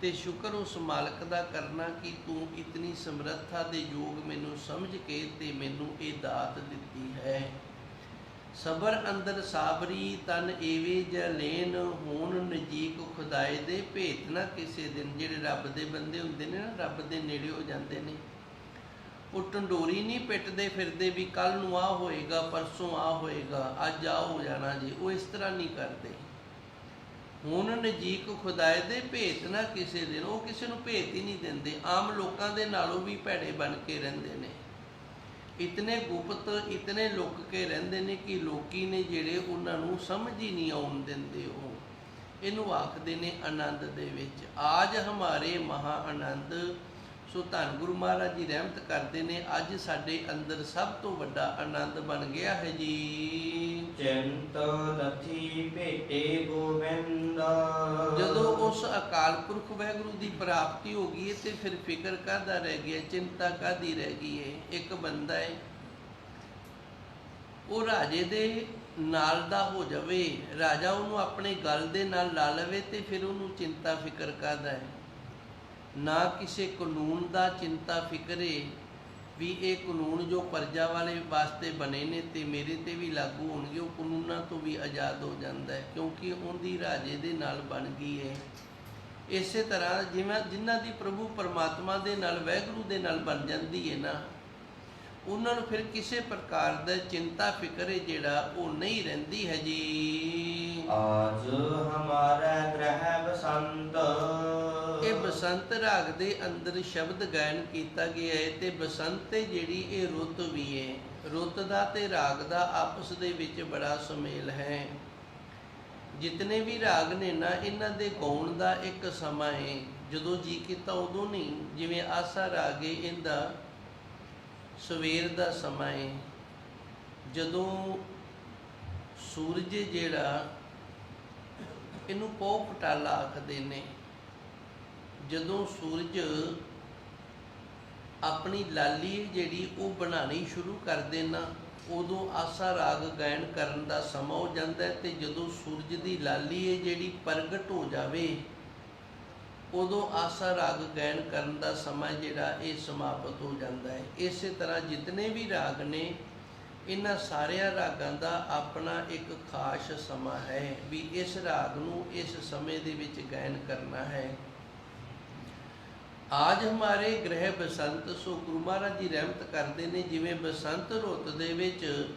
ਤੇ ਸ਼ੁਕਰ ਉਸ ਮਾਲਕ ਦਾ ਕਰਨਾ ਕਿ ਤੂੰ ਇਤਨੀ ਸਮਰੱਥਾ ਦੇ ਯੋਗ ਮੈਨੂੰ ਸਮਝ ਕੇ ਤੇ ਮੈਨੂੰ ਇਹ ਦਾਤ ਦਿੱਤੀ ਹੈ। ਸਬਰ ਅੰਦਰ ਸਾਬਰੀ, ਤਨ ਏਵੇ ਜਲੇਨ ਹੋਣ ਨਜੀਕ ਖੁਦਾਏ ਦੇ ਭੇਤ ਨਾ ਕਿਸੇ ਦਿਨ। ਜਿਹੜੇ ਰੱਬ ਦੇ ਬੰਦੇ ਹੁੰਦੇ ਨੇ ਨਾ, ਰੱਬ ਦੇ ਨੇੜੇ ਹੋ ਜਾਂਦੇ ਨੇ। ਉਹ ਟੰਡੋਰੀ ਨਹੀਂ ਪਿੱਟਦੇ ਫਿਰਦੇ ਵੀ ਕੱਲ ਨੂੰ ਆ ਹੋਏਗਾ, ਪਰਸੋਂ ਆ ਹੋਏਗਾ, ਅੱਜ ਆ ਹੋ ਜਾਣਾ ਜੀ। ਉਹ ਇਸ ਤਰ੍ਹਾਂ ਨਹੀਂ ਕਰਦੇ। ਹੁਣ ਨਜੀਕ ਖੁਦਾਏ ਦੇ ਭੇਤ ਨਾ ਕਿਸੇ ਦਿਨ। ਉਹ ਕਿਸੇ ਨੂੰ ਭੇਤ ਹੀ ਨਹੀਂ ਦਿੰਦੇ। ਆਮ ਲੋਕਾਂ ਦੇ ਨਾਲੋਂ ਵੀ ਭੈੜੇ ਬਣ ਕੇ ਰਹਿੰਦੇ ਨੇ। ਇਤਨੇ ਗੁਪਤ, ਇਤਨੇ ਲੁੱਕ ਕੇ ਰਹਿੰਦੇ ਨੇ ਕਿ ਲੋਕੀ ਨੇ ਜਿਹੜੇ ਉਹਨਾਂ ਨੂੰ ਸਮਝ ਹੀ ਨਹੀਂ ਆਉਣ ਦਿੰਦੇ ਉਹ। ਇਹਨੂੰ ਆਖਦੇ ਨੇ ਆਨੰਦ ਦੇ ਵਿੱਚ। ਆਜ ਹਮਾਰੇ ਮਹਾ ਆਨੰਦ। ਸੋ ਧੰਨ ਗੁਰੂ ਮਹਾਰਾਜ ਜੀ ਰਹਿਮਤ ਕਰਦੇ ਨੇ, ਅੱਜ ਸਾਡੇ ਅੰਦਰ ਸਭ ਤੋਂ ਵੱਡਾ ਆਨੰਦ ਬਣ ਗਿਆ ਹੈ ਜੀ। ਚਿੰਤ ਨਥੀ ਭੇਟੇ ਗੋਬਿੰਦ ਉਸ ਅਕਾਲ ਪੁਰਖ ਵਾਹਿਗੁਰੂ ਦੀ ਪ੍ਰਾਪਤੀ ਹੋ ਗਈ ਤੇ ਫਿਰ ਫਿਕਰ ਕਾਹਦਾ ਰਹਿ ਗਿਆ, ਚਿੰਤਾ ਕਾਹਦੀ ਰਹਿ ਗਈ ਹੈ? ਇੱਕ ਬੰਦਾ ਹੈ, ਉਹ ਰਾਜੇ ਦੇ ਨਾਲ ਦਾ ਹੋ ਜਾਵੇ, ਰਾਜਾ ਉਹਨੂੰ ਆਪਣੇ ਗੱਲ ਦੇ ਨਾਲ ਲਾ ਲਵੇ ਤੇ ਫਿਰ ਉਹਨੂੰ ਚਿੰਤਾ ਫਿਕਰ ਕਾਹਦਾ ਹੈ? ਨਾ ਕਿਸੇ ਕਾਨੂੰਨ ਦਾ ਚਿੰਤਾ ਫਿਕਰੇ ਵੀ ਇਹ ਕਾਨੂੰਨ ਜੋ ਪਰਜਾ ਵਾਲੇ ਵਾਸਤੇ ਬਣੇ ਨੇ ਤੇ ਮੇਰੇ ਤੇ ਵੀ ਲਾਗੂ ਹੋਣਗੇ, ਉਹ ਕਾਨੂੰਨਾਂ ਤੋਂ ਵੀ ਆਜ਼ਾਦ ਹੋ ਜਾਂਦਾ ਹੈ, ਕਿਉਂਕਿ ਉਹਦੀ ਰਾਜੇ ਦੇ ਨਾਲ ਬਣ ਗਈ ਹੈ। ਇਸੇ ਤਰ੍ਹਾਂ ਜਿਵੇਂ ਜਿਨ੍ਹਾਂ ਦੀ ਪ੍ਰਭੂ ਪਰਮਾਤਮਾ ਦੇ ਨਾਲ, ਵੈਗੁਰੂ ਦੇ ਨਾਲ ਬਣ ਜਾਂਦੀ ਹੈ ਨਾ ਉਹਨਾਂ ਨੂੰ ਫਿਰ ਕਿਸੇ ਪ੍ਰਕਾਰ ਦਾ ਚਿੰਤਾ ਫਿਕਰ ਜਿਹੜਾ ਉਹ ਨਹੀਂ ਰਹਿੰਦੀ ਹੈ ਜੀ ਆਜ ਹਮਾਰਾ ਗ੍ਰਹਿ ਬਸੰਤ। ਇਹ ਬਸੰਤ ਰਾਗ ਦੇ ਅੰਦਰ ਸ਼ਬਦ ਗਾਇਨ ਕੀਤਾ ਗਿਆ ਹੈ ਤੇ ਬਸੰਤ ਹੈ ਜਿਹੜੀ ਇਹ ਰੁੱਤ ਵੀ ਹੈ ਰੁੱਤ ਦਾ ਤੇ ਰਾਗ ਦਾ ਆਪਸ ਦੇ ਵਿੱਚ ਬੜਾ ਸੁਮੇਲ ਹੈ। ਜਿਤਨੇ ਵੀ ਰਾਗ ਨੇ ਨਾ ਇਹਨਾਂ ਦੇ ਗਾਉਣ ਦਾ ਇੱਕ ਸਮਾਂ ਹੈ। ਜਦੋਂ ਜੀ ਕੀਤਾ ਉਦੋਂ ਨਹੀਂ ਜਿਵੇਂ ਆਸਾ ਰਾਗ ਇਹਦਾ ਸਵੇਰ ਦਾ ਸਮਾਂ ਹੈ ਜਦੋਂ ਸੂਰਜ ਜਿਹੜਾ ਇਹਨੂੰ ਪੋ ਪਟਾਲਾ ਆਖਦੇ ਨੇ, ਜਦੋਂ ਸੂਰਜ ਆਪਣੀ ਲਾਲੀ ਜਿਹੜੀ ਉਹ ਬਣਾਣੀ ਸ਼ੁਰੂ ਕਰ ਦੇਣਾ, ਉਦੋਂ ਆਸਾ ਰਾਗ ਗਾਇਨ ਕਰਨ ਦਾ ਸਮਾਂ ਹੋ ਜਾਂਦਾ ਹੈ ਤੇ ਜਦੋਂ ਸੂਰਜ ਦੀ ਲਾਲੀ ਹੈ ਜਿਹੜੀ ਪ੍ਰਗਟ ਹੋ ਜਾਵੇ ਉਦੋਂ ਆਸਾ ਰਾਗ ਗਾਇਨ ਕਰਨ ਦਾ ਸਮਾਂ ਜਿਹੜਾ ਇਹ ਸਮਾਪਤ ਹੋ ਜਾਂਦਾ ਹੈ। ਇਸੇ ਤਰ੍ਹਾਂ ਜਿਤਨੇ ਵੀ ਰਾਗ ਨੇ, ਇਹਨਾਂ ਸਾਰਿਆਂ ਰਾਗਾਂ ਦਾ ਆਪਣਾ ਇੱਕ ਖਾਸ ਸਮਾਂ ਹੈ ਵੀ ਇਸ ਰਾਗ ਨੂੰ ਇਸ ਸਮੇਂ ਦੇ ਵਿੱਚ ਗਾਇਨ ਕਰਨਾ ਹੈ। ਆਜ ਹਮਾਰੇ ਗ੍ਰਹਿ ਬਸੰਤ, ਸੋ ਗੁਰੂ ਮਹਾਰਾਜ ਜੀ ਰਹਿਮਤ ਕਰਦੇ ਨੇ, ਜਿਵੇਂ ਬਸੰਤ ਰੁੱਤ ਦੇ ਵਿੱਚ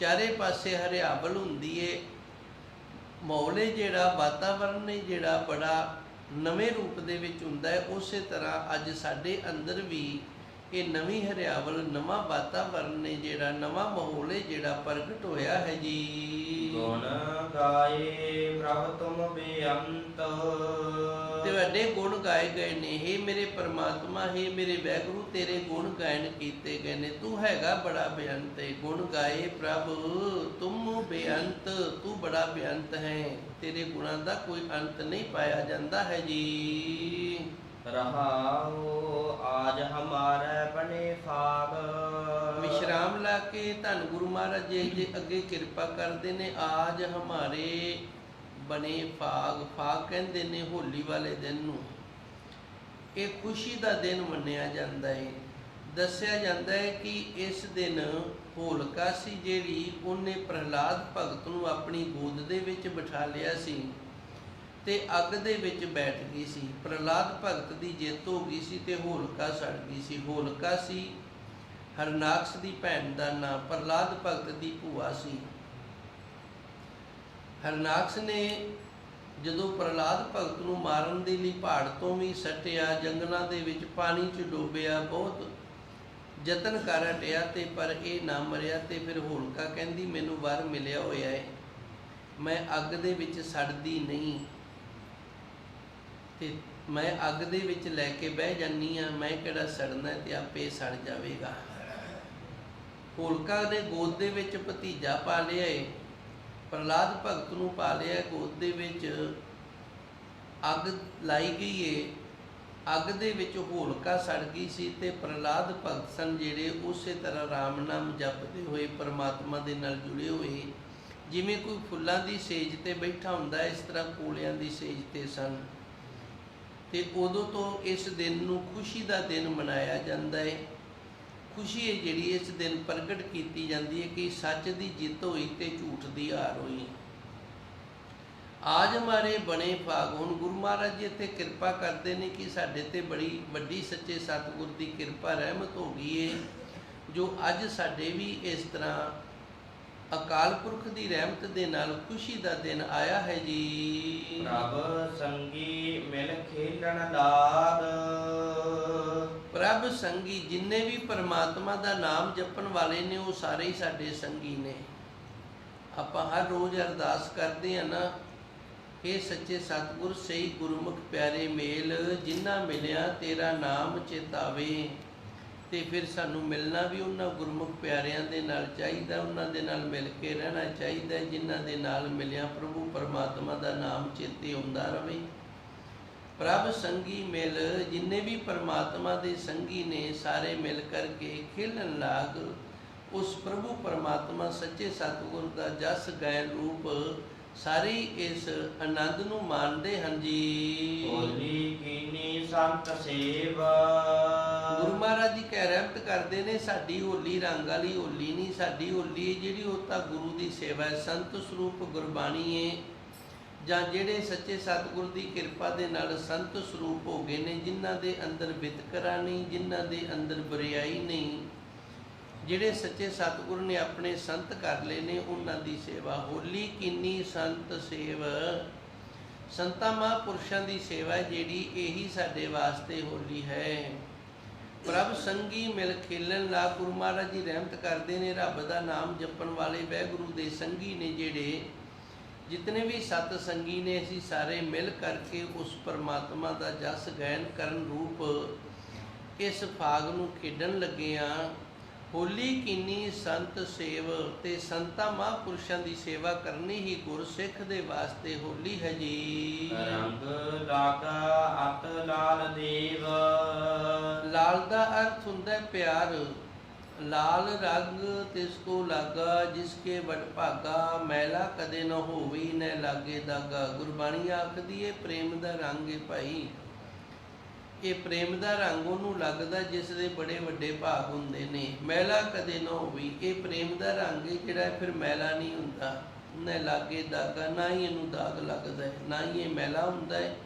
ਚਾਰੇ ਪਾਸੇ ਹਰਿਆਵਲ ਹੁੰਦੀ ਏ, ਮੌਲੇ ਜਿਹੜਾ ਵਾਤਾਵਰਣ ਨੇ ਜਿਹੜਾ ਬੜਾ ਨਵੇਂ ਰੂਪ ਦੇ ਵਿੱਚ ਹੁੰਦਾ ਹੈ, ਉਸੇ ਤਰ੍ਹਾਂ ਅੱਜ ਸਾਡੇ ਅੰਦਰ ਵੀ ਇਹ ਨਵੀਂ ਹਰਿਆਵਲ, ਨਵਾਂ ਵਾਤਾਵਰਨ ਨੇ ਜਿਹੜਾ, ਨਵਾਂ ਮਾਹੌਲ ਹੈ ਜਿਹੜਾ ਪ੍ਰਗਟ ਹੋਇਆ ਹੈ ਜੀ। ਗੁਣ ਗਾਏ ਪ੍ਰਭ ਤੁਮ ਬੇਅੰਤ। ਤੇ ਵੱਡੇ ਗੁਣ ਗਾਏ ਗਏ ਨੇ। हे ਮੇਰੇ ਪਰਮਾਤਮਾ हे ਮੇਰੇ ਵੈਗੁਰੂ ਤੇਰੇ ਗੁਣ ਗਾਇਨ ਕੀਤੇ ਗਏ ਨੇ। ਤੂੰ ਹੈਗਾ ਬੜਾ ਬੇਅੰਤ ਹੈ ਗੁਣ ਗਾਏ ਪ੍ਰਭ ਤੁਮ ਬੇਅੰਤ ਤੂੰ ਬੜਾ ਬੇਅੰਤ ਹੈ। ਤੇਰੇ ਗੁਣਾਂ ਦਾ ਕੋਈ ਅੰਤ ਨਹੀਂ ਪਾਇਆ ਜਾਂਦਾ ਹੈ ਜੀ। ਰਹਾਉ ਆਜ ਹਮਾਰੇ ਬਨੇ ਫਾਗ। ਵਿਸ਼ਰਾਮ ਕੇ ਧੰਨ ਗੁਰੂ ਮਹਾਰਾਜ ਜੀ ਜੀ ਅੱਗੇ ਕਿਰਪਾ ਕਰਦੇ ਨੇ, ਆਜ ਹਮਾਰੇ ਬਨੇ ਫਾਗ। ਫਾਗ ਕਹਿੰਦੇ ਨੇ ਹੋਲੀ ਵਾਲੇ ਦਿਨ ਨੂੰ। ਇਹ ਖੁਸ਼ੀ ਦਾ ਦਿਨ ਮੰਨਿਆ ਜਾਂਦਾ ਹੈ ਦੱਸਿਆ ਜਾਂਦਾ ਹੈ ਕਿ ਇਸ ਦਿਨ ਹੋਲਕਾ ਸੀ ਜਿਹੜੀ ਉਹਨੇ ਪ੍ਰਹਲਾਦ ਭਗਤ ਨੂੰ ਆਪਣੀ ਗੋਦ ਦੇ ਵਿੱਚ ਬਿਠਾ ਲਿਆ ਸੀ ਤੇ ਅੱਗ ਦੇ ਵਿੱਚ ਬੈਠ ਗਈ ਸੀ। ਪ੍ਰਹਲਾਦ ਭਗਤ ਦੀ ਜਿੱਤ ਹੋ ਗਈ ਸੀ ਤੇ ਹੋਲਕਾ ਸੜ ਗਈ ਸੀ। ਹੋਲਕਾ ਸੀ ਹਰਨਾਕਸ ਦੀ ਭੈਣ ਦਾ ਨਾਂ ਪ੍ਰਹਿਲਾਦ ਭਗਤ ਦੀ ਭੂਆ ਸੀ। ਹਰਨਾਕਸ ਨੇ ਜਦੋਂ ਪ੍ਰਹਿਲਾਦ ਭਗਤ ਨੂੰ ਮਾਰਨ ਦੇ ਲਈ ਪਹਾੜ ਤੋਂ ਵੀ ਸੱਟਿਆ, ਜੰਗਲਾਂ ਦੇ ਵਿੱਚ ਪਾਣੀ 'ਚ ਡੋਬਿਆ, ਬਹੁਤ ਯਤਨ ਕਰ ਹਟਿਆ ਤੇ ਪਰ ਇਹ ਨਾ ਮਰਿਆ ਤੇ ਫਿਰ ਹੋਲਕਾ ਕਹਿੰਦੀ, ਮੈਨੂੰ ਵਰ ਮਿਲਿਆ ਹੋਇਆ ਹੈ ਮੈਂ ਅੱਗ ਦੇ ਵਿੱਚ ਸੜਦੀ ਨਹੀਂ। ਤੇ ਮੈਂ ਅੱਗ ਦੇ ਵਿੱਚ ਲੈ ਕੇ ਬਹਿ ਜਾਨੀ ਆ। ਮੈਂ ਕਿਹੜਾ ਸੜਨਾ ਹੈ ਤੇ ਆਪੇ ਸੜ ਜਾਵੇਗਾ। ਹੋਲਕਾ ਨੇ ਗੋਦ ਦੇ ਵਿੱਚ ਭਤੀਜਾ ਪਾ ਲਿਆ ਏ। ਪ੍ਰਹਲਾਦ ਭਗਤ ਨੂੰ ਪਾ ਲਿਆ ਗੋਦ ਦੇ ਵਿੱਚ ਅੱਗ ਲਾਈ ਗਈ ਏ। ਅੱਗ ਦੇ ਵਿੱਚ ਹੋਲਕਾ ਸੜ ਗਈ ਸੀ ਤੇ ਪ੍ਰਹਲਾਦ ਭਗਤ ਸਨ ਜਿਹੜੇ ਉਸੇ ਤਰ੍ਹਾਂ ਰਾਮ ਨਾਮ ਜਪਦੇ ਹੋਏ, ਪਰਮਾਤਮਾ ਦੇ ਨਾਲ ਜੁੜੇ ਹੋਏ ਜਿਵੇਂ ਕੋਈ ਫੁੱਲਾਂ ਦੀ ਸੇਜ ਤੇ ਬੈਠਾ ਹੁੰਦਾ, ਇਸ ਤਰ੍ਹਾਂ ਕੋਲਿਆਂ ਦੀ ਸੇਜ ਤੇ ਸਨ। ਤੇ ਉਦੋਂ ਤੋਂ ਇਸ ਦਿਨ ਨੂੰ ਖੁਸ਼ੀ ਦਾ ਦਿਨ ਮਨਾਇਆ ਜਾਂਦਾ ਹੈ ਖੁਸ਼ੀ ਹੈ ਜਿਹੜੀ ਇਸ ਦਿਨ ਪ੍ਰਗਟ ਕੀਤੀ ਜਾਂਦੀ ਹੈ ਕਿ ਸੱਚ ਦੀ ਜਿੱਤ ਹੋਈ ਤੇ ਝੂਠ ਦੀ ਹਾਰ ਹੋਈ। ਆਜ ਮਾਰੇ ਬਣੇ ਭਾਗ ਹੁਣ ਗੁਰੂ ਮਹਾਰਾਜ ਜੀ ਇੱਥੇ ਕਿਰਪਾ ਕਰਦੇ ਨੇ ਕਿ ਸਾਡੇ ਤੇ ਬੜੀ ਵੱਡੀ ਸੱਚੇ ਸਤਿਗੁਰ ਦੀ ਕਿਰਪਾ ਰਹਿਮਤ ਹੋ ਗਈ ਏ, ਜੋ ਅੱਜ ਸਾਡੇ ਵੀ ਇਸ ਤਰ੍ਹਾਂ ਅਕਾਲ ਪੁਰਖ ਦੀ ਰਹਿਮਤ ਦੇ ਨਾਲ ਖੁਸ਼ੀ ਦਾ ਦਿਨ ਆਇਆ ਹੈ ਜੀ। ਪ੍ਰਭ ਸੰਗੀ ਮਿਲ ਖੇਲਣ ਦਾਦ ਪ੍ਰਭ ਸੰਗੀ ਜਿੰਨੇ ਵੀ ਪਰਮਾਤਮਾ ਦਾ ਨਾਮ ਜਪਣ ਵਾਲੇ ਨੇ ਉਹ ਸਾਰੇ ਹੀ ਸਾਡੇ ਸੰਗੀ ਨੇ। ਆਪਾਂ ਹਰ ਰੋਜ਼ ਅਰਦਾਸ ਕਰਦੇ ਆ ਨਾ ਇਹ ਸੱਚੇ ਸਤਿਗੁਰ ਸਹੀ ਗੁਰਮੁਖ ਪਿਆਰੇ ਮੇਲ ਜਿਨ੍ਹਾਂ ਮਿਲਿਆ ਤੇਰਾ ਨਾਮ ਚੇਤਾਵੇ। ਤੇ ਫਿਰ ਸਾਨੂੰ ਮਿਲਣਾ ਵੀ ਉਹਨਾਂ ਗੁਰਮੁਖ ਪਿਆਰਿਆਂ ਦੇ ਨਾਲ ਚਾਹੀਦਾ, ਉਹਨਾਂ ਦੇ ਨਾਲ ਮਿਲ ਕੇ ਰਹਿਣਾ ਚਾਹੀਦਾ, ਜਿਨ੍ਹਾਂ ਦੇ ਨਾਲ ਮਿਲਿਆ ਪ੍ਰਭੂ ਪਰਮਾਤਮਾ ਦਾ ਨਾਮ ਚੇਤੇ ਆਉਂਦਾ ਰਹੇ ਪ੍ਰਭ ਸੰਗੀ ਮਿਲ, ਜਿੰਨੇ ਵੀ ਪਰਮਾਤਮਾ ਦੇ ਸੰਗੀ ਨੇ ਸਾਰੇ ਮਿਲ ਕਰਕੇ ਖੇਲਣ ਲਾਗ, ਉਸ ਪ੍ਰਭੂ ਪਰਮਾਤਮਾ ਸੱਚੇ ਸਤਿਗੁਰ ਦਾ ਜਸ ਗਾਇਨ ਰੂਪ ਸਾਰੇ ਹੀ ਇਸ ਆਨੰਦ ਨੂੰ ਮਾਣਦੇ ਹਨ ਜੀ। ਹੋਲੀ ਕੀਨੀ ਸੰਤ ਸੇਵ। ਗੁਰੂ ਮਹਾਰਾਜ ਜੀ ਕਹਿ ਰਹਿਮਤ ਕਰਦੇ ਨੇ, ਸਾਡੀ ਹੋਲੀ ਰੰਗ ਵਾਲੀ ਹੋਲੀ ਨਹੀਂ, ਸਾਡੀ ਹੋਲੀ ਜਿਹੜੀ ਉਹ ਤਾਂ ਗੁਰੂ ਦੀ ਸੇਵਾ ਹੈ, ਸੰਤ ਸਰੂਪ ਗੁਰਬਾਣੀ ਹੈ ਜਾਂ ਜਿਹੜੇ ਸੱਚੇ ਸਤਿਗੁਰ ਦੀ ਕਿਰਪਾ ਦੇ ਨਾਲ ਸੰਤ ਸਰੂਪ ਹੋ ਗਏ ਨੇ, ਜਿਨ੍ਹਾਂ ਦੇ ਅੰਦਰ ਵਿਤਕਰਾ ਨਹੀਂ, ਜਿਨ੍ਹਾਂ ਦੇ ਅੰਦਰ ਬਰਿਆਈ ਨਹੀਂ, ਜਿਹੜੇ ਸੱਚੇ ਸਤਿਗੁਰ ਨੇ ਆਪਣੇ ਸੰਤ ਕਰ ਲਏ ਨੇ, ਉਹਨਾਂ ਦੀ ਸੇਵਾ ਹੋਲੀ ਕਿੰਨੀ ਸੰਤ ਸੇਵ। ਸੰਤਾਂ ਮਹਾਂਪੁਰਸ਼ਾਂ ਦੀ ਸੇਵਾ ਜਿਹੜੀ ਇਹੀ ਸਾਡੇ ਵਾਸਤੇ ਹੋਲੀ ਹੈ। ਪ੍ਰਭ ਸੰਗੀ ਮਿਲ ਖੇਲਣ ਲਾ ਗੁਰੂ ਮਹਾਰਾਜ ਜੀ ਰਹਿਮਤ ਕਰਦੇ ਨੇ, ਰੱਬ ਦਾ ਨਾਮ ਜਪਣ ਵਾਲੇ ਵਹਿਗੁਰੂ ਦੇ ਸੰਗੀ ਨੇ ਜਿਹੜੇ ਜਿਤਨੇ ਵੀ ਸਤ ਸੰਗੀ ਨੇ, ਅਸੀਂ ਸਾਰੇ ਮਿਲ ਕਰਕੇ ਉਸ ਪਰਮਾਤਮਾ ਦਾ ਜਸ ਗਾਇਨ ਕਰਨ ਰੂਪ ਇਸ ਫਾਗ ਨੂੰ ਖੇਡਣ ਲੱਗੇ ਆ। ਹੋਲੀ ਕੀਨੀ ਸੰਤ ਸੇਵ ਤੇ ਸੰਤਾਂ ਮਹਾਂਪੁਰਸ਼ਾਂ ਦੀ ਸੇਵਾ ਕਰਨੀ ਹੀ ਗੁਰਸਿੱਖ ਦੇ ਵਾਸਤੇ ਹੋਲੀ ਹੈ ਜੀ। ਰੰਗ ਲਾਗਾ ਅਤ ਲਾਲ ਦੇਵ। ਲਾਲ ਦਾ ਅਰਥ ਹੁੰਦਾ ਪਿਆਰ। ਲਾਲ ਰੰਗ ਤਿਸ ਕੋ ਲਾਗਾ ਜਿਸ ਕੇ ਵਡ ਭਾਗਾ ਮੈਲਾ ਕਦੇ ਨ ਹੋਵੀ ਨ ਲਾਗੇ ਦਾਗਾ। ਗੁਰਬਾਣੀ ਆਖਦੀ ਏ ਪ੍ਰੇਮ ਦਾ ਰੰਗ ਏ ਭਾਈ। ਇਹ ਪ੍ਰੇਮ ਦਾ ਰੰਗ ਉਹਨੂੰ ਲੱਗਦਾ ਜਿਸ ਦੇ ਬੜੇ ਵੱਡੇ ਭਾਗ ਹੁੰਦੇ ਨੇ। ਮੈਲਾ ਕਦੇ ਨਾ ਹੋਵੀ। ਇਹ ਪ੍ਰੇਮ ਦਾ ਰੰਗ ਜਿਹੜਾ ਫਿਰ ਮੈਲਾ ਨਹੀਂ ਹੁੰਦਾ। ਨਾ ਲਾਗੇ ਦਾਗਾ, ਨਾ ਹੀ ਇਹਨੂੰ ਦਾਗ ਲੱਗਦਾ ਹੈ। ਨਾ ਹੀ ਇਹ ਮੈਲਾ ਹੁੰਦਾ ਹੈ।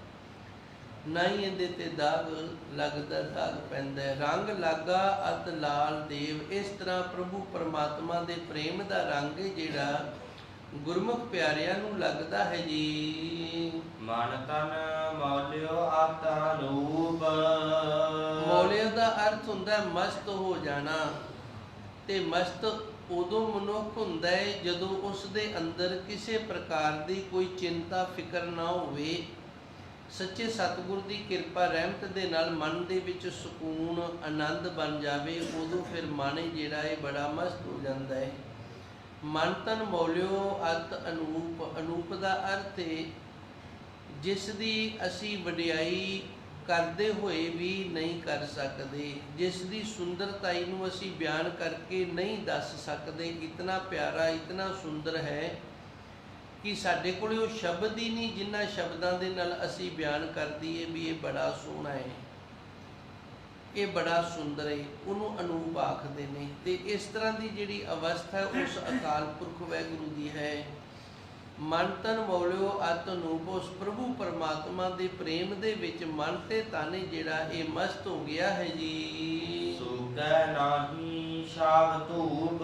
ਨਾ ਹੀ ਇਹਦੇ ਤੇ ਦਾਗ ਲੱਗਦਾ, ਦਾਗ ਪੈਂਦਾ ਰੰਗ ਲਾਗਾ, ਅਤ ਲਾਲ, ਦੇਵ, ਇਸ ਤਰ੍ਹਾਂ ਪ੍ਰਭੂ ਪਰਮਾਤਮਾ ਦੇ ਪ੍ਰੇਮ ਦਾ ਰੰਗ ਜਿਹੜਾ ਗੁਰਮੁਖ ਪਿਆਰਿਆਂ ਨੂੰ ਲੱਗਦਾ ਹੈ ਜੀ। ਮਨ ਤਨ ਮੌਲਿਓ ਆਤਾ ਰੂਪ। ਮੌਲਿਆ ਦਾ ਅਰਥ ਹੁੰਦਾ ਹੈ ਮਸਤ ਹੋ ਜਾਣਾ। ਤੇ ਮਸਤ ਉਦੋਂ ਮਨੁੱਖ ਹੁੰਦਾ ਹੈ ਜਦੋਂ ਉਸ ਦੇ ਅੰਦਰ ਕਿਸੇ ਪ੍ਰਕਾਰ ਦੀ ਕੋਈ ਚਿੰਤਾ ਫਿਕਰ ਨਾ ਹੋਵੇ। ਸੱਚੇ ਸਤਿਗੁਰ ਦੀ ਕਿਰਪਾ ਰਹਿਮਤ ਦੇ ਨਾਲ ਮਨ ਦੇ ਵਿੱਚ ਸਕੂਨ ਆਨੰਦ ਬਣ ਜਾਵੇ ਉਦੋਂ ਫਿਰ ਮਨ ਜਿਹੜਾ ਹੈ ਬੜਾ ਮਸਤ ਹੋ ਜਾਂਦਾ ਹੈ। ਮਨ ਤਨ ਮੌਲਿਓ ਅਤ ਅਨੂਪ ਅਨੂਪ ਦਾ ਅਰਥ ਹੈ ਜਿਸ ਦੀ ਅਸੀਂ ਵਡਿਆਈ ਕਰਦੇ ਹੋਏ ਵੀ ਨਹੀਂ ਕਰ ਸਕਦੇ, ਜਿਸ ਦੀ ਸੁੰਦਰਤਾਈ ਨੂੰ ਅਸੀਂ ਬਿਆਨ ਕਰਕੇ ਨਹੀਂ ਦੱਸ ਸਕਦੇ, ਇਤਨਾ ਪਿਆਰਾ, ਇਤਨਾ ਸੁੰਦਰ ਹੈ ਕਿ ਸਾਡੇ ਕੋਲ ਉਹ ਸ਼ਬਦ ਹੀ ਨਹੀਂ ਜਿਨ੍ਹਾਂ ਸ਼ਬਦਾਂ ਦੇ ਨਾਲ ਅਸੀਂ ਬਿਆਨ ਕਰ ਦਈਏ ਵੀ ਇਹ ਬੜਾ ਸੋਹਣਾ ਹੈ। ਇਹ ਬੜਾ ਸੁੰਦਰ ਹੈ, ਉਹਨੂੰ ਅਨੂਪ ਆਖਦੇ ਨੇ ਤੇ ਇਸ ਤਰ੍ਹਾਂ ਦੀ ਜਿਹੜੀ ਅਵਸਥਾ ਉਸ ਅਕਾਲ ਪੁਰਖ ਵਾਹਿਗੁਰੂ ਦੀ ਹੈ। ਮਨ ਤਨ ਮੌਲਿਓ ਅਤ ਅਨੂਪ ਉਸ ਪ੍ਰਭੂ ਪਰਮਾਤਮਾ ਦੇ ਪ੍ਰੇਮ ਦੇ ਵਿੱਚ ਮਨ ਤੇ ਤਾਨੇ ਜਿਹੜਾ ਇਹ ਮਸਤ ਹੋ ਗਿਆ ਹੈ ਜੀ। ਸੁਕੈ ਨਾਹੀ ਸ਼ਾਵ ਧੂਪ।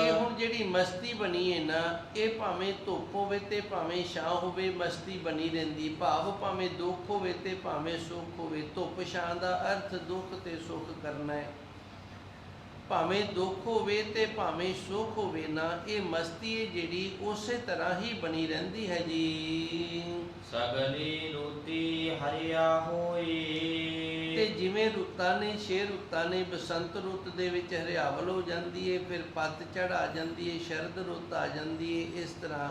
ਇਹ ਹੁਣ ਜਿਹੜੀ ਮਸਤੀ ਬਣੀ ਹੈ ਨਾ ਇਹ ਭਾਵੇਂ ਧੁੱਪ ਹੋਵੇ ਤੇ ਭਾਵੇਂ ਛਾਂ ਹੋਵੇ ਮਸਤੀ ਬਣੀ ਰਹਿੰਦੀ ਭਾਵ ਭਾਵੇਂ ਦੁੱਖ ਹੋਵੇ ਤੇ ਭਾਵੇਂ ਸੁੱਖ ਹੋਵੇ। ਧੁੱਪ ਛਾਂ ਦਾ ਅਰਥ ਦੁੱਖ ਤੇ ਸੁੱਖ ਕਰਨਾ ਹੈ ਭਾਵੇਂ ਦੁੱਖ ਹੋਵੇ ਤੇ ਭਾਵੇਂ ਸੁੱਖ ਹੋਵੇ ਨਾ ਇਹ ਮਸਤੀ ਹੈ ਜਿਹੜੀ ਉਸੇ ਤਰ੍ਹਾਂ ਹੀ ਬਣੀ ਰਹਿੰਦੀ ਹੈ ਜੀ। ਸਗਲੀ ਰੂਤੀ ਹਰਿਆ ਤੇ ਜਿਵੇਂ ਰੁੱਤਾਂ ਨੇ, ਛੇ ਰੁੱਤਾਂ ਨੇ, ਬਸੰਤ ਰੁੱਤ ਦੇ ਵਿੱਚ ਹਰਿਆਵਲ ਹੋ ਜਾਂਦੀ ਏ, ਫਿਰ ਪੱਤਝੜ ਆ ਜਾਂਦੀ ਏ, ਸ਼ਰਦ ਰੁੱਤ ਆ ਜਾਂਦੀ ਏ, ਇਸ ਤਰ੍ਹਾਂ।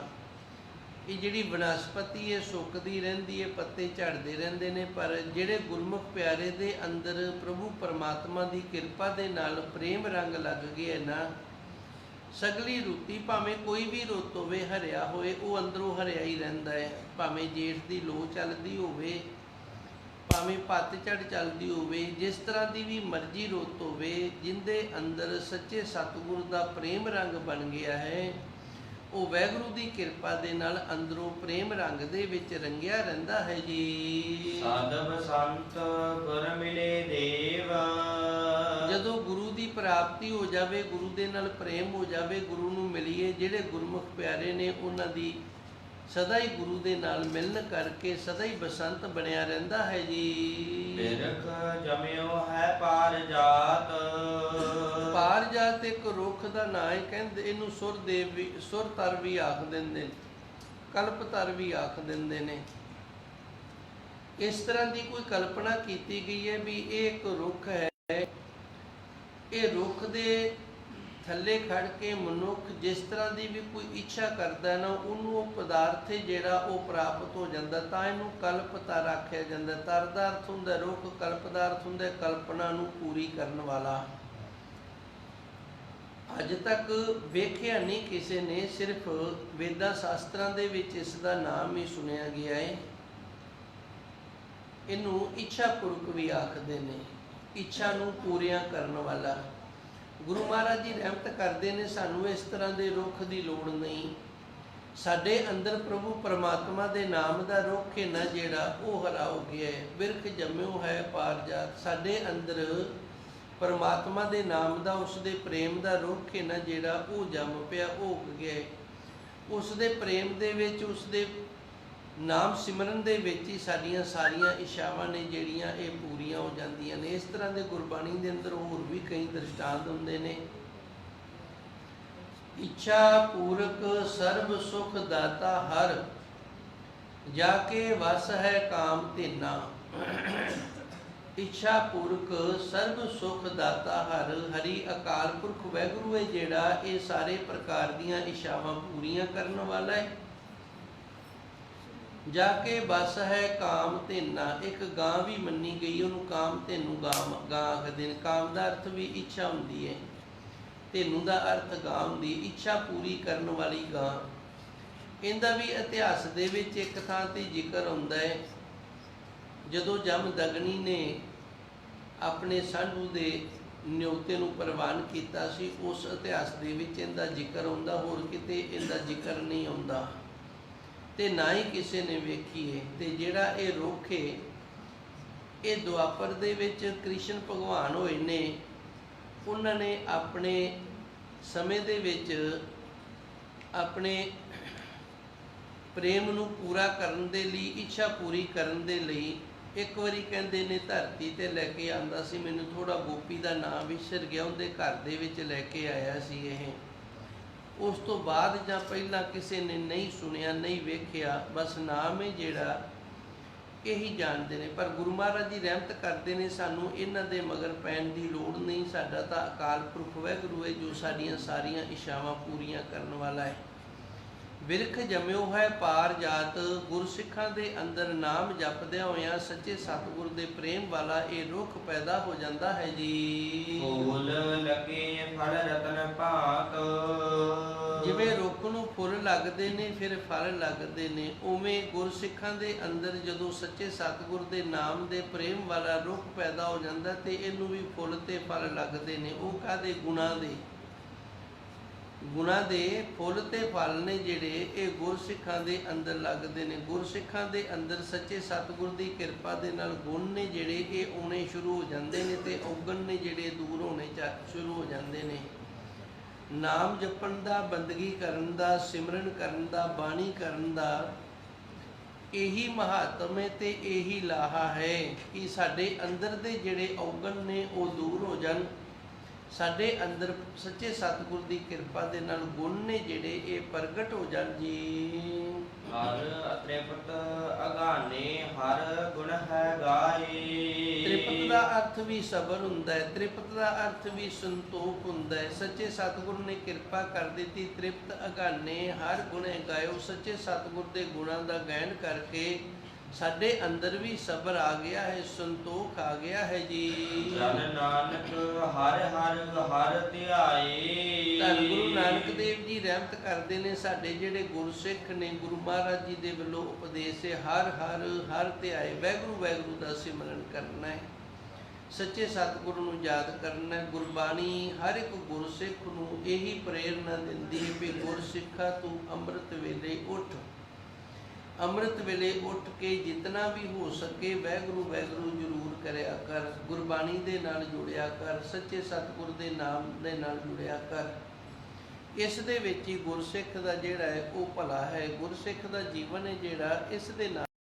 ਇਹ ਜਿਹੜੀ ਬਨਸਪਤੀ ਏ, ਸੁੱਕਦੀ ਰਹਿੰਦੀ ਏ, ਪੱਤੇ ਝੜਦੇ ਰਹਿੰਦੇ ਨੇ, ਪਰ ਜਿਹੜੇ ਗੁਰਮੁਖ ਪਿਆਰੇ ਦੇ ਅੰਦਰ ਪ੍ਰਭੂ ਪਰਮਾਤਮਾ ਦੀ ਕਿਰਪਾ ਦੇ ਨਾਲ ਪ੍ਰੇਮ ਰੰਗ ਲੱਗ ਗਿਆ ਨਾ, ਸਗਲੀ ਰੁੱਤੀ ਭਾਵੇਂ ਕੋਈ ਵੀ ਰੁੱਤ ਹੋਵੇ, ਹਰਿਆ ਹੋਏ, ਉਹ ਅੰਦਰੋਂ ਹਰਿਆ ਹੀ ਰਹਿੰਦਾ ਹੈ ਭਾਵੇਂ ਜੇਠ ਦੀ ਲੋ ਚੱਲਦੀ ਹੋਵੇ ਭਾਵੇਂ ਪੱਤਝੜ ਚੱਲਦੀ ਹੋਵੇ ਜਿਸ ਤਰ੍ਹਾਂ ਦੀ ਵੀ ਮਰਜ਼ੀ ਰੁੱਤ ਹੋਵੇ ਜਿੰਦੇ ਅੰਦਰ ਸੱਚੇ ਸਤਿਗੁਰ ਦਾ ਪ੍ਰੇਮ ਰੰਗ ਬਣ ਗਿਆ ਹੈ ਉਹ ਵੈਗੁਰੂ ਦੀ ਕਿਰਪਾ ਦੇ ਨਾਲ ਅੰਦਰੋਂ ਪ੍ਰੇਮ ਰੰਗ ਦੇ ਵਿੱਚ ਰੰਗਿਆ ਰਹਿੰਦਾ ਹੈ ਜੀ। ਸਾਧਵ ਸੰਤ ਗੁਰ ਮਿਲੇ ਦੇਵ। ਜਦੋਂ ਗੁਰੂ ਦੀ ਪ੍ਰਾਪਤੀ ਹੋ ਜਾਵੇ ਗੁਰੂ ਦੇ ਨਾਲ ਪ੍ਰੇਮ ਹੋ ਜਾਵੇ ਗੁਰੂ ਨੂੰ ਮਿਲੀਏ ਜਿਹੜੇ ਗੁਰਮੁਖ ਪਿਆਰੇ ਨੇ ਉਹਨਾਂ ਦੀ ਸਦਾ ਹੀ ਗੁਰੂ ਦੇ ਨਾਲ ਮਿਲਣ ਕਰਕੇ ਸਦਾ ਹੀ ਬਸੰਤ ਬਣਿਆ ਰਹਿੰਦਾ ਹੈ ਜੀ। ਬਿਰਖ ਜਮਿਓ ਹੈ ਪਾਰ ਜਾਤ। ਪਾਰ ਜਾਤ ਇੱਕ ਰੁੱਖ ਦਾ ਨਾਂ ਹੈ ਕਹਿੰਦੇ ਇਹਨੂੰ ਸੁਰ ਦੇਵ ਵੀ ਸੁਰ ਤਰ ਵੀ ਆਖ ਦਿੰਦੇ ਨੇ ਕਲਪ ਤਰ ਵੀ ਆਖ ਦਿੰਦੇ ਨੇ। ਇਸ ਤਰ੍ਹਾਂ ਦੀ ਕੋਈ ਕਲਪਨਾ ਕੀਤੀ ਗਈ ਹੈ ਵੀ ਇਹ ਇੱਕ ਰੁੱਖ ਹੈ। ਇਹ ਰੁੱਖ ਦੇ ਥੱਲੇ ਖੜ ਕੇ ਮਨੁੱਖ ਜਿਸ ਤਰ੍ਹਾਂ ਦੀ ਵੀ ਕੋਈ ਇੱਛਾ ਕਰਦਾ ਹੈ ਨਾ, ਉਹਨੂੰ ਉਹ ਪਦਾਰਥ ਜਿਹੜਾ ਉਹ ਪ੍ਰਾਪਤ ਹੋ ਜਾਂਦਾ, ਤਾਂ ਇਹਨੂੰ ਕਲਪਤਰ ਆਖਿਆ ਜਾਂਦਾ। ਤਰ ਦਾ ਅਰਥ ਹੁੰਦਾ ਰੁੱਖ, ਕਲਪ ਅਰਥ ਹੁੰਦਾ ਕਲਪਨਾ ਨੂੰ ਪੂਰੀ ਕਰਨ ਵਾਲਾ। ਅੱਜ ਤੱਕ ਵੇਖਿਆ ਨਹੀਂ ਕਿਸੇ ਨੇ, ਸਿਰਫ ਵੇਦਾਂ ਸ਼ਾਸਤਰਾਂ ਦੇ ਵਿੱਚ ਇਸ ਦਾ ਨਾਮ ਹੀ ਸੁਣਿਆ ਗਿਆ ਹੈ। ਇਹਨੂੰ ਇੱਛਾ ਪੁਰਖ ਵੀ ਆਖਦੇ ਨੇ, ਇੱਛਾ ਨੂੰ ਪੂਰੀਆਂ ਕਰਨ ਵਾਲਾ। ਗੁਰੂ ਮਹਾਰਾਜ ਜੀ ਰਹਿਮਤ ਕਰਦੇ ਨੇ, ਸਾਨੂੰ ਇਸ ਤਰ੍ਹਾਂ ਦੇ ਰੁੱਖ ਦੀ ਲੋੜ ਨਹੀਂ ਸਾਡੇ ਅੰਦਰ ਪ੍ਰਭੂ ਪਰਮਾਤਮਾ ਦੇ ਨਾਮ ਦਾ ਰੁੱਖ ਹੈ ਨਾ ਜਿਹੜਾ, ਉਹ ਹਰਾ ਹੋ ਗਿਆ ਹੈ, ਬਿਰਖ ਜੰਮਿਓ ਹੈ ਪਾਰ ਜਾਤ ਸਾਡੇ ਅੰਦਰ ਪਰਮਾਤਮਾ ਦੇ ਨਾਮ ਦਾ ਉਸ ਦੇ ਪ੍ਰੇਮ ਦਾ ਰੁੱਖ ਹੈ ਨਾ ਜਿਹੜਾ, ਉਹ ਜੰਮ ਪਿਆ, ਉਹ ਉੱਗ ਗਿਆ ਹੈ। ਉਸ ਦੇ ਪ੍ਰੇਮ ਦੇ ਵਿੱਚ ਉਸ ਦੇ ਨਾਮ ਸਿਮਰਨ ਦੇ ਵਿੱਚ ਹੀ ਸਾਡੀਆਂ ਸਾਰੀਆਂ ਇਸ਼ਾਵਾਂ ਨੇ ਜਿਹੜੀਆਂ ਇਹ ਪੂਰੀਆਂ ਹੋ ਜਾਂਦੀਆਂ ਨੇ। ਇਸ ਤਰ੍ਹਾਂ ਦੇ ਗੁਰਬਾਣੀ ਦੇ ਅੰਦਰ ਹੋਰ ਵੀ ਕਈ ਦ੍ਰਿਸ਼ਟਾਂਤ ਹੁੰਦੇ ਨੇ। ਇੱਛਾ ਪੂਰਕ ਸਰਬ ਸੁਖ ਦਾਤਾ ਹਰ, ਜਾ ਕੇ ਵਸ ਹੈ ਕਾਮ ਧੇਨਾ। ਇੱਛਾ ਪੂਰਕ ਸਰਬ ਸੁਖ ਦਾਤਾ ਹਰ, ਹਰੀ ਅਕਾਲ ਪੁਰਖ ਵੈਗੁਰੂ ਹੈ ਜਿਹੜਾ ਇਹ ਸਾਰੇ ਪ੍ਰਕਾਰ ਦੀਆਂ ਇਸ਼ਾਵਾਂ ਪੂਰੀਆਂ ਕਰਨ ਵਾਲਾ ਹੈ। ਜਾ ਕੇ ਬਸ ਹੈ ਕਾਮ ਧੇਨਾ। ਇੱਕ ਗਾਂ ਵੀ ਮੰਨੀ ਗਈ, ਉਹਨੂੰ ਕਾਮ ਧੇਨੂ ਗਾਂ ਗਾਂ ਆਖਦੇ ਨੇ ਕਾਮ ਦਾ ਅਰਥ ਵੀ ਇੱਛਾ ਹੁੰਦੀ ਹੈ ਧੇਨੂ ਦਾ ਅਰਥ ਗਾਂ ਹੁੰਦੀ ਇੱਛਾ ਪੂਰੀ ਕਰਨ ਵਾਲੀ ਗਾਂ। ਇਹਦਾ ਵੀ ਇਤਿਹਾਸ ਦੇ ਵਿੱਚ ਇੱਕ ਥਾਂ ਤੇ ਜ਼ਿਕਰ ਹੁੰਦਾ ਹੈ ਜਦੋਂ ਜਮ ਦਗਨੀ ਨੇ ਆਪਣੇ ਸਾਧੂ ਦੇ ਨਿਉਤੇ ਨੂੰ ਪ੍ਰਵਾਨ ਕੀਤਾ ਸੀ, ਉਸ ਇਤਿਹਾਸ ਦੇ ਵਿੱਚ ਇਹਦਾ ਜ਼ਿਕਰ ਆਉਂਦਾ ਹੋਰ ਕਿਤੇ ਇਹਦਾ ਜ਼ਿਕਰ ਨਹੀਂ ਆਉਂਦਾ ਤੇ ਨਾ ਹੀ ਕਿਸੇ ਨੇ ਵੇਖੀ ਹੈ ਤੇ ਜਿਹੜਾ ਇਹ ਰੁੱਖ ਹੈ ਇਹ ਦੁਆਪਰ ਦੇ ਵਿੱਚ ਕ੍ਰਿਸ਼ਨ ਭਗਵਾਨ ਹੋਏ ਨੇ, ਉਹਨਾਂ ਨੇ ਆਪਣੇ ਸਮੇਂ ਦੇ ਵਿੱਚ ਆਪਣੇ ਪ੍ਰੇਮ ਨੂੰ ਪੂਰਾ ਕਰਨ ਦੇ ਲਈ, ਇੱਛਾ ਪੂਰੀ ਕਰਨ ਦੇ ਲਈ ਇੱਕ ਵਾਰੀ ਕਹਿੰਦੇ ਨੇ ਧਰਤੀ ਤੇ ਲੈ ਕੇ ਆਂਦਾ ਸੀ। ਮੈਨੂੰ ਥੋੜਾ ਗੋਪੀ ਦਾ ਨਾਮ ਵਿਸਰ ਗਿਆ, ਉਹਦੇ ਘਰ ਦੇ ਵਿੱਚ ਲੈ ਕੇ ਆਇਆ ਸੀ ਇਹ। ਉਸ ਤੋਂ ਬਾਅਦ ਜਾਂ ਪਹਿਲਾਂ ਕਿਸੇ ਨੇ ਨਹੀਂ ਸੁਣਿਆ, ਨਹੀਂ ਵੇਖਿਆ, ਬਸ ਨਾਮ ਹੈ ਜਿਹੜਾ ਇਹੀ ਜਾਣਦੇ ਨੇ। ਪਰ ਗੁਰੂ ਮਹਾਰਾਜ ਜੀ ਰਹਿਮਤ ਕਰਦੇ ਨੇ ਸਾਨੂੰ, ਇਹਨਾਂ ਦੇ ਮਗਰ ਪੈਣ ਦੀ ਲੋੜ ਨਹੀਂ। ਸਾਡਾ ਤਾਂ ਅਕਾਲ ਪੁਰਖ ਵਾਹਿਗੁਰੂ ਹੈ ਜੋ ਸਾਡੀਆਂ ਸਾਰੀਆਂ ਇਸ਼ਾਵਾਂ ਪੂਰੀਆਂ ਕਰਨ ਵਾਲਾ ਹੈ। ਵਿਰਖ ਜੰਮਿਓ ਹੈ ਪਾਰ ਜਾਤ ਗੁਰਸਿੱਖਾਂ ਦੇ ਅੰਦਰ ਨਾਮ ਜਪਦਿਆਂ ਹੋਇਆਂ ਸੱਚੇ ਸਤਿਗੁਰ ਦੇ ਪ੍ਰੇਮ ਵਾਲਾ ਇਹ ਰੁੱਖ ਪੈਦਾ ਹੋ ਜਾਂਦਾ ਹੈ ਜੀ। ਫੂਲ ਲਗੇ ਫਲ ਰਤਨ ਭਾਤ। ਜਿਵੇਂ ਰੁੱਖ ਨੂੰ ਫੁੱਲ ਲੱਗਦੇ ਨੇ ਫਿਰ ਫਲ ਲੱਗਦੇ ਨੇ ਉਵੇਂ ਗੁਰਸਿੱਖਾਂ ਦੇ ਅੰਦਰ ਜਦੋਂ ਸੱਚੇ ਸਤਿਗੁਰ ਦੇ ਨਾਮ ਦੇ ਪ੍ਰੇਮ ਵਾਲਾ ਰੁੱਖ ਪੈਦਾ ਹੋ ਜਾਂਦਾ ਤੇ ਇਹਨੂੰ ਵੀ ਫੁੱਲ ਤੇ ਫਲ ਲੱਗਦੇ ਨੇ। ਉਹ ਕਾਦੇ ਗੁਣਾ ਦੇ? ਗੁਣਾ ਦੇ ਫੁੱਲ ਤੇ ਫਲ ਨੇ ਜਿਹੜੇ, ਇਹ ਗੁਰਸਿੱਖਾਂ ਦੇ ਅੰਦਰ ਲੱਗਦੇ ਨੇ। ਗੁਰਸਿੱਖਾਂ ਦੇ ਅੰਦਰ ਸੱਚੇ ਸਤਿਗੁਰ ਦੀ ਕਿਰਪਾ ਦੇ ਨਾਲ ਗੁਣ ਨੇ ਜਿਹੜੇ, ਇਹ ਆਉਣੇ ਸ਼ੁਰੂ ਹੋ ਜਾਂਦੇ ਨੇ ਤੇ ਔਗਣ ਨੇ ਜਿਹੜੇ ਦੂਰ ਹੋਣੇ ਚਾ- ਸ਼ੁਰੂ ਹੋ ਜਾਂਦੇ ਨੇ। ਨਾਮ ਜਪਣ ਦਾ, ਬੰਦਗੀ ਕਰਨ ਦਾ, ਸਿਮਰਨ ਕਰਨ ਦਾ, ਬਾਣੀ ਕਰਨ ਦਾ, ਇਹੀ ਮਹੱਤਵ ਹੈ ਤੇ ਇਹੀ ਲਾਹਾ ਹੈ ਕਿ ਸਾਡੇ ਅੰਦਰ ਦੇ ਜਿਹੜੇ ਔਗਣ ਨੇ, ਉਹ ਦੂਰ ਹੋ ਜਾਣ। ਸਾਡੇ ਅੰਦਰ ਸੱਚੇ ਸਤਿਗੁਰ ਦੀ ਕਿਰਪਾ ਦੇ ਨਾਲ ਗੁਣ ਨੇ ਜਿਹੜੇ ਇਹ ਪ੍ਰਗਟ ਹੋ ਜਾਣ ਜੀ। ਹਰ ਅਤ੍ਰਿਪਤ ਅਗਾਨੇ ਹਰ ਗੁਣ ਹੈ ਗਾਏ। ਤ੍ਰਿਪਤ ਦਾ ਅਰਥ ਵੀ ਸਬਰ ਹੁੰਦਾ ਹੈ ਤ੍ਰਿਪਤ ਦਾ ਅਰਥ ਵੀ ਸੰਤੋਖ ਹੁੰਦਾ ਹੈ। ਸੱਚੇ ਸਤਿਗੁਰ ਨੇ ਕਿਰਪਾ ਕਰ ਦਿੱਤੀ ਤ੍ਰਿਪਤ ਅਗਾਨੇ ਹਰ ਗੁਣੇ ਗਾਇਓ। ਸੱਚੇ ਸਤਿਗੁਰ ਦੇ ਗੁਣਾਂ ਦਾ ਗਾਇਨ ਕਰਕੇ ਸਾਡੇ ਅੰਦਰ ਵੀ ਸਬਰ ਆ ਗਿਆ ਹੈ ਸੰਤੋਖ ਆ ਗਿਆ ਹੈ ਜੀ। ਜਨ ਨਾਨਕ ਹਰ ਹਰ ਹਰ ਧਿਆਏ। ਧੰਨ ਗੁਰੂ ਨਾਨਕ ਦੇਵ ਜੀ ਰਹਿਮਤ ਕਰਦੇ ਨੇ ਸਾਡੇ ਜਿਹੜੇ ਗੁਰਸਿੱਖ ਨੇ ਗੁਰੂ ਮਹਾਰਾਜ ਜੀ ਦੇ ਵੱਲੋਂ ਉਪਦੇਸ਼ ਹੈ ਹਰ ਹਰ ਹਰ ਧਿਆਏ ਵੈਗੁਰੂ ਵੈਗੁਰੂ ਦਾ ਸਿਮਰਨ ਕਰਨਾ ਹੈ। ਸੱਚੇ ਸਤਿਗੁਰੂ ਨੂੰ ਯਾਦ ਕਰਨਾ ਗੁਰਬਾਣੀ ਹਰ ਇੱਕ ਗੁਰਸਿੱਖ ਨੂੰ ਇਹੀ ਪ੍ਰੇਰਣਾ ਦਿੰਦੀ ਹੈ ਕਿ ਗੁਰਸਿੱਖਾ ਤੂੰ ਅੰਮ੍ਰਿਤ ਵੇਲੇ ਉੱਠ। ਅੰਮ੍ਰਿਤ ਵੇਲੇ ਉੱਠ ਕੇ ਜਿਤਨਾ ਵੀ ਹੋ ਸਕੇ ਵੈਗੁਰੂ ਵੈਗੁਰੂ ਜ਼ਰੂਰ ਕਰਿਆ ਕਰ, ਗੁਰਬਾਣੀ ਦੇ ਨਾਲ ਜੁੜਿਆ ਕਰ, ਸੱਚੇ ਸਤਿਗੁਰ ਦੇ ਨਾਮ ਦੇ ਨਾਲ ਜੁੜਿਆ ਕਰ। ਇਸ ਦੇ ਵਿੱਚ ਹੀ ਗੁਰਸਿੱਖ ਦਾ ਜਿਹੜਾ ਹੈ ਉਹ ਭਲਾ ਹੈ, ਗੁਰਸਿੱਖ ਦਾ ਜੀਵਨ ਹੈ ਜਿਹੜਾ ਇਸ ਦੇ ਨਾਲ